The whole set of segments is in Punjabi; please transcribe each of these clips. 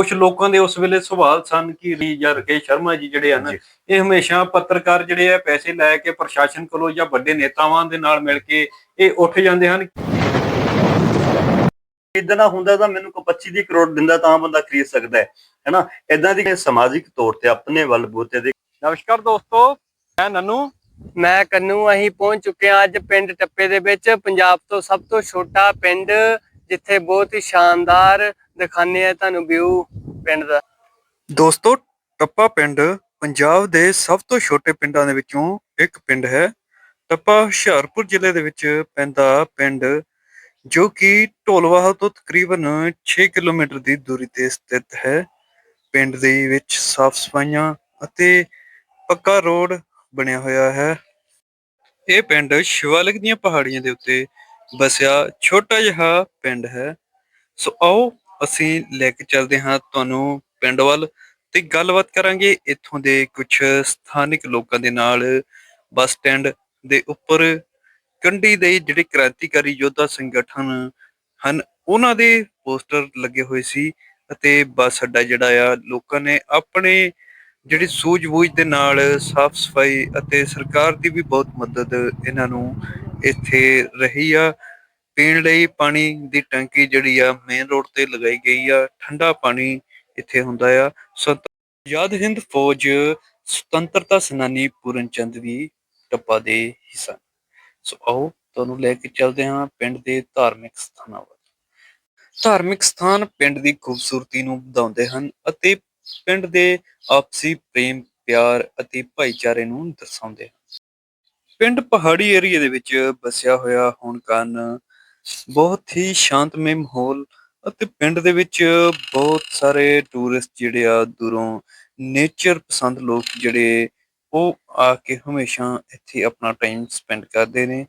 ਕੁਝ ਲੋਕਾਂ ਦੇ ਉਸ ਵੇਲੇ ਸਵਾਲ ਸਨ ਕਿ ਰੀ ਜਾਂ ਰਕੇਸ਼ ਸ਼ਰਮਾ ਜੀ ਜਿਹੜੇ ਹਨ। ਇਹ ਹਮੇਸ਼ਾ ਪੱਤਰਕਾਰ ਜਿਹੜੇ ਆ ਪੈਸੇ ਲੈ ਕੇ ਪ੍ਰਸ਼ਾਸਨ ਕੋਲੋਂ ਜਾਂ ਵੱਡੇ ਨੇਤਾਵਾਂ ਦੇ ਨਾਲ ਮਿਲ ਕੇ ਇਹ ਉੱਠ ਜਾਂਦੇ ਹਨ। ਇਦਾਂ ਦਾ ਹੁੰਦਾ ਤਾਂ ਮੈਨੂੰ ਕੋ 25 ਦੀ ਕਰੋੜ ਦਿੰਦਾ ਤਾਂ ਬੰਦਾ ਖਰੀਦ ਸਕਦਾ ਹੈ ਹੈਨਾ? ਇਦਾਂ ਦੀ ਸਮਾਜਿਕ ਤੌਰ ਤੇ ਆਪਣੇ ਵੱਲ ਬੂਤੇ ਦੇ ਨਮਸਕਾਰ ਦੋਸਤੋ ਮੈਂ ਨਨੂ। ਮੈਂ ਕੰਨੂ ਅਸੀਂ ਪਹੁੰਚ ਚੁੱਕੇ ਹਾਂ ਅੱਜ ਪਿੰਡ ਟੱਪੇ ਦੇ ਵਿੱਚ ਪੰਜਾਬ ਤੋਂ ਸਭ ਤੋਂ ਛੋਟਾ ਪਿੰਡ ਜਿੱਥੇ ਬਹੁਤ ਹੀ ਸ਼ਾਨਦਾਰ ਦਿਖਾਣੇ ਆ ਤੁਹਾਨੂੰ ਵਿਊ ਪਿੰਡ ਦਾ। ਦੋਸਤੋ, ਟੱਪਾ ਪਿੰਡ ਪੰਜਾਬ ਦੇ ਸਭ ਤੋਂ ਛੋਟੇ ਪਿੰਡਾਂ ਦੇ ਵਿੱਚੋਂ ਇੱਕ ਪਿੰਡ ਹੈ। ਟੱਪਾ ਹੁਸ਼ਿਆਰਪੁਰ ਜ਼ਿਲ੍ਹੇ ਦੇ ਵਿੱਚ ਪੈਂਦਾ ਪਿੰਡ, ਜੋ ਕਿ ਢੋਲਵਾਹ ਤੋਂ ਤਕਰੀਬਨ 6 ਕਿਲੋਮੀਟਰ ਦੀ ਦੂਰੀ ਤੇ ਸਥਿਤ ਹੈ। ਪਿੰਡ ਦੇ ਵਿੱਚ ਸਾਫ਼ ਸਫਾਈਆਂ ਅਤੇ ਪੱਕਾ ਰੋਡ ਬਣਿਆ ਹੋਇਆ ਹੈ। ਇਹ ਪਿੰਡ ਸ਼ਿਵਾਲਿਕ ਦੀਆਂ ਪਹਾੜੀਆਂ ਦੇ ਉੱਤੇ ਵਸਿਆ ਛੋਟਾ ਜਿਹਾ ਪਿੰਡ ਹੈ। ਸੋ ਆਓ ਅਸੀਂ ਲੈ ਕੇ ਚੱਲਦੇ ਹਾਂ ਤੁਹਾਨੂੰ ਪਿੰਡ ਵੱਲ ਤੇ ਗੱਲਬਾਤ ਕਰਾਂਗੇ ਇੱਥੋਂ ਦੇ ਕੁਝ ਸਥਾਨਿਕ ਲੋਕਾਂ ਦੇ ਨਾਲ ਬੱਸ ਸਟੈਂਡ ਦੇ ਉੱਪਰ ਕੰਢੀ ਦੇ ਜਿਹੜੇ ਕ੍ਰਾਂਤੀਕਾਰੀ ਯੋਧਾ ਸੰਗਠਨ ਹਨ, ਉਹਨਾਂ ਦੇ ਪੋਸਟਰ ਲੱਗੇ ਹੋਏ ਸੀ ਅਤੇ ਬੱਸ ਅੱਡਾ ਜਿਹੜਾ ਆ, ਲੋਕਾਂ ਨੇ ਆਪਣੇ ਜਿਹੜੀ ਸੂਝ-ਬੂਝ ਦੇ ਨਾਲ ਸਾਫ਼ ਸਫ਼ਾਈ ਅਤੇ ਸਰਕਾਰ ਦੀ ਵੀ ਬਹੁਤ ਮਦਦ ਇਹਨਾਂ ਨੂੰ ਇੱਥੇ ਰਹੀ ਆ। ਪੀਣ ਲਈ ਪਾਣੀ ਦੀ ਟੈਂਕੀ ਜਿਹੜੀ ਆ ਮੇਨ ਰੋਡ ਤੇ ਲਗਾਈ ਗਈ ਆ, ਠੰਡਾ ਪਾਣੀ ਇੱਥੇ ਹੁੰਦਾ ਆ। ਸਤ ਹਿੰਦ ਫੌਜ ਸੁਤੰਤਰਤਾ ਸੈਨਾਨੀ ਪੂਰਨ ਚੰਦ ਵੀ ਟੱਪਾ ਦੇ ਹਿੱਸਾ। ਸੋ ਆਓ ਤੁਹਾਨੂੰ ਲੈ ਕੇ ਚੱਲਦੇ ਹਾਂ ਪਿੰਡ ਦੇ ਧਾਰਮਿਕ ਸਥਾਨਾਂ ਵੱਲ। ਧਾਰਮਿਕ ਸਥਾਨ ਪਿੰਡ ਦੀ ਖੂਬਸੂਰਤੀ ਨੂੰ ਵਧਾਉਂਦੇ ਹਨ ਅਤੇ ਪਿੰਡ ਦੇ ਆਪਸੀ ਪ੍ਰੇਮ, ਪਿਆਰ ਅਤੇ ਭਾਈਚਾਰੇ ਨੂੰ ਦਰਸਾਉਂਦੇ ਹਨ। ਪਿੰਡ ਪਹਾੜੀ ਏਰੀਆ ਦੇ ਵਿੱਚ ਵਸਿਆ ਹੋਇਆ ਹੋਣ ਕਾਰਨ ਬਹੁਤ ਹੀ ਸ਼ਾਂਤਮਈ ਮਾਹੌਲ ਅਤੇ ਪਿੰਡ ਦੇ ਵਿੱਚ ਬਹੁਤ ਸਾਰੇ ਟੂਰਿਸਟ ਜਿਹੜੇ ਆ ਦੂਰੋਂ ਨੇਚਰ ਪਸੰਦ ਲੋਕ ਜਿਹੜੇ ਉਹ ਆ ਕੇ ਹਮੇਸ਼ਾ ਇੱਥੇ ਆਪਣਾ ਟਾਈਮ ਸਪੈਂਡ ਕਰਦੇ ਨੇ।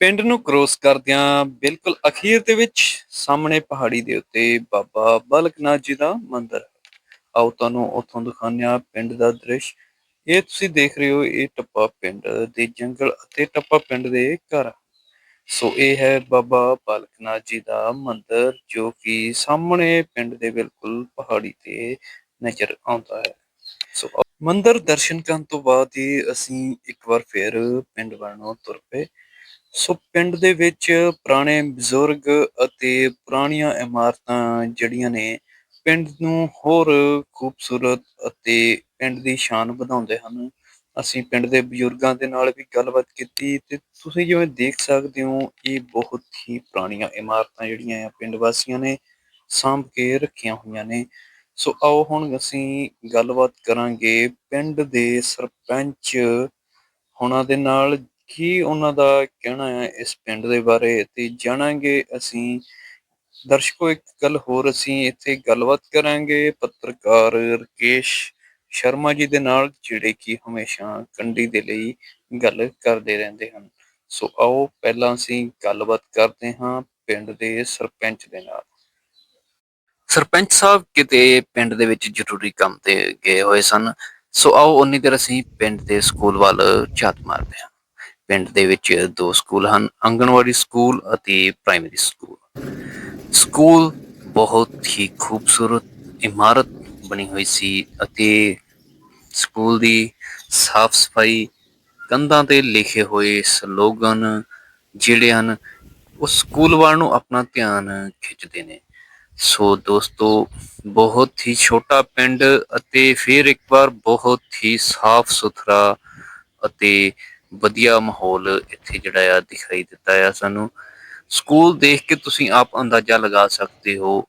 ਪਿੰਡ ਨੂੰ ਕ੍ਰੋਸ ਕਰਦਿਆਂ ਬਿਲਕੁਲ ਅਖੀਰ ਦੇ ਵਿੱਚ ਸਾਹਮਣੇ ਪਹਾੜੀ ਦੇ ਉੱਤੇ ਬਾਬਾ ਬਾਲਕਨਾਥ ਜੀ ਦਾ ਮੰਦਿਰ ਆਓ ਤੁਹਾਨੂੰ ਉੱਥੋਂ ਦਿਖਾਉਂਦੇ ਹਾਂ ਪਿੰਡ ਦਾ ਦ੍ਰਿਸ਼। ਇਹ ਤੁਸੀਂ ਦੇਖ ਰਹੇ ਹੋ, ਇਹ ਟੱਪਾ ਪਿੰਡ ਦੇ ਜੰਗਲ ਅਤੇ ਟੱਪਾ ਪਿੰਡ ਦੇ ਘਰ। ਸੋ ਇਹ ਹੈ ਬਾਬਾ ਬਾਲਕ ਨਾਥ ਜੀ ਦਾ ਮੰਦਿਰ, ਜੋ ਕਿ ਸਾਹਮਣੇ ਪਿੰਡ ਦੇ ਬਿਲਕੁਲ ਪਹਾੜੀ ਤੇ ਨਜ਼ਰ ਆਉਂਦਾ ਹੈ। ਸੋ ਆਓ- ਮੰਦਿਰ ਦਰਸ਼ਨ ਕਰਨ ਤੋਂ ਬਾਅਦ ਹੀ ਅਸੀਂ ਇੱਕ ਵਾਰ ਫਿਰ ਪਿੰਡ ਵੱਲ ਨੂੰ ਤੁਰ ਪਏ। ਸੋ ਪਿੰਡ ਦੇ ਵਿੱਚ ਪੁਰਾਣੇ ਬਜ਼ੁਰਗ ਅਤੇ ਪੁਰਾਣੀਆਂ ਇਮਾਰਤਾਂ ਜਿਹੜੀਆਂ ਨੇ, ਪਿੰਡ ਨੂੰ ਹੋਰ ਖੂਬਸੂਰਤ ਅਤੇ ਪਿੰਡ ਦੀ ਸ਼ਾਨ ਵਧਾਉਂਦੇ ਹਨ। ਅਸੀਂ ਪਿੰਡ ਦੇ ਬਜ਼ੁਰਗਾਂ ਦੇ ਨਾਲ ਵੀ ਗੱਲਬਾਤ ਕੀਤੀ ਤੇ ਤੁਸੀਂ ਜਿਵੇਂ ਦੇਖ ਸਕਦੇ ਹੋ, ਇਹ ਬਹੁਤ ਹੀ ਪੁਰਾਣੀਆਂ ਇਮਾਰਤਾਂ ਜਿਹੜੀਆਂ ਆ ਪਿੰਡ ਵਾਸੀਆਂ ਨੇ ਸਾਂਭ ਕੇ ਰੱਖੀਆਂ ਹੋਈਆਂ ਨੇ। ਸੋ ਆਓ ਹੁਣ ਅਸੀਂ ਗੱਲਬਾਤ ਕਰਾਂਗੇ ਪਿੰਡ ਦੇ ਸਰਪੰਚ ਹੋਣਾ ਦੇ ਨਾਲ, ਕੀ ਉਹਨਾਂ ਦਾ ਕਹਿਣਾ ਹੈ ਇਸ ਪਿੰਡ ਦੇ ਬਾਰੇ ਤੇ ਜਾਣਾਂਗੇ ਅਸੀਂ। ਦਰਸ਼ਕੋ, ਇੱਕ ਗੱਲ ਹੋਰ ਅਸੀਂ ਇੱਥੇ ਗੱਲਬਾਤ ਕਰਾਂਗੇ, ਪੱਤਰਕਾਰ ਰਕੇਸ਼ ਸ਼ਰਮਾ ਜੀ ਦੇ ਨਾਲ ਜਿਹੜੇ ਕਿ ਹਮੇਸ਼ਾ ਕੰਢੀ ਦੇ ਲਈ ਗੱਲ ਕਰਦੇ ਰਹਿੰਦੇ ਹਨ। ਸੋ ਆਓ ਪਹਿਲਾਂ ਅਸੀਂ ਗੱਲਬਾਤ ਕਰਦੇ ਹਾਂ ਪਿੰਡ ਦੇ ਸਰਪੰਚ ਦੇ ਨਾਲ। ਸਰਪੰਚ ਸਾਹਿਬ ਕਿਤੇ ਪਿੰਡ ਦੇ ਵਿੱਚ ਜ਼ਰੂਰੀ ਕੰਮ ਤੇ ਗਏ ਹੋਏ ਸਨ। ਸੋ ਆਓ ਉਨੀ ਦੇਰ ਅਸੀਂ ਪਿੰਡ ਦੇ ਸਕੂਲ ਵੱਲ ਝਾਤ ਮਾਰਦੇ ਹਾਂ। ਪਿੰਡ ਦੇ ਵਿੱਚ ਦੋ ਸਕੂਲ ਹਨ, ਆਂਗਣਵਾੜੀ ਸਕੂਲ ਅਤੇ ਪ੍ਰਾਇਮਰੀ ਸਕੂਲ। ਸਕੂਲ ਬਹੁਤ ਹੀ ਖੂਬਸੂਰਤ ਇਮਾਰਤ ਬਣੀ ਹੋਈ ਸੀ ਅਤੇ ਸਕੂਲ ਦੀ ਸਾਫ਼ ਸਫ਼ਾਈ, ਕੰਧਾਂ ਤੇ ਲਿਖੇ ਹੋਏ ਸਲੋਗਨ ਜਿਹੜੇ ਹਨ, ਉਹ ਸਕੂਲ ਵੱਲ ਨੂੰ ਆਪਣਾ ਧਿਆਨ ਖਿੱਚਦੇ ਨੇ। ਸੋ ਦੋਸਤੋ, ਬਹੁਤ ਹੀ ਛੋਟਾ ਪਿੰਡ ਅਤੇ ਫਿਰ ਇੱਕ ਵਾਰ ਬਹੁਤ ਹੀ ਸਾਫ਼ ਸੁਥਰਾ ਅਤੇ ਵਧੀਆ ਮਾਹੌਲ ਇੱਥੇ ਜਿਹੜਾ ਆ ਦਿਖਾਈ ਦਿੱਤਾ ਆ ਸਾਨੂੰ। ਸਕੂਲ ਦੇਖ ਕੇ ਤੁਸੀਂ ਆਪ ਅੰਦਾਜ਼ਾ ਲਗਾ ਸਕਦੇ ਹੋ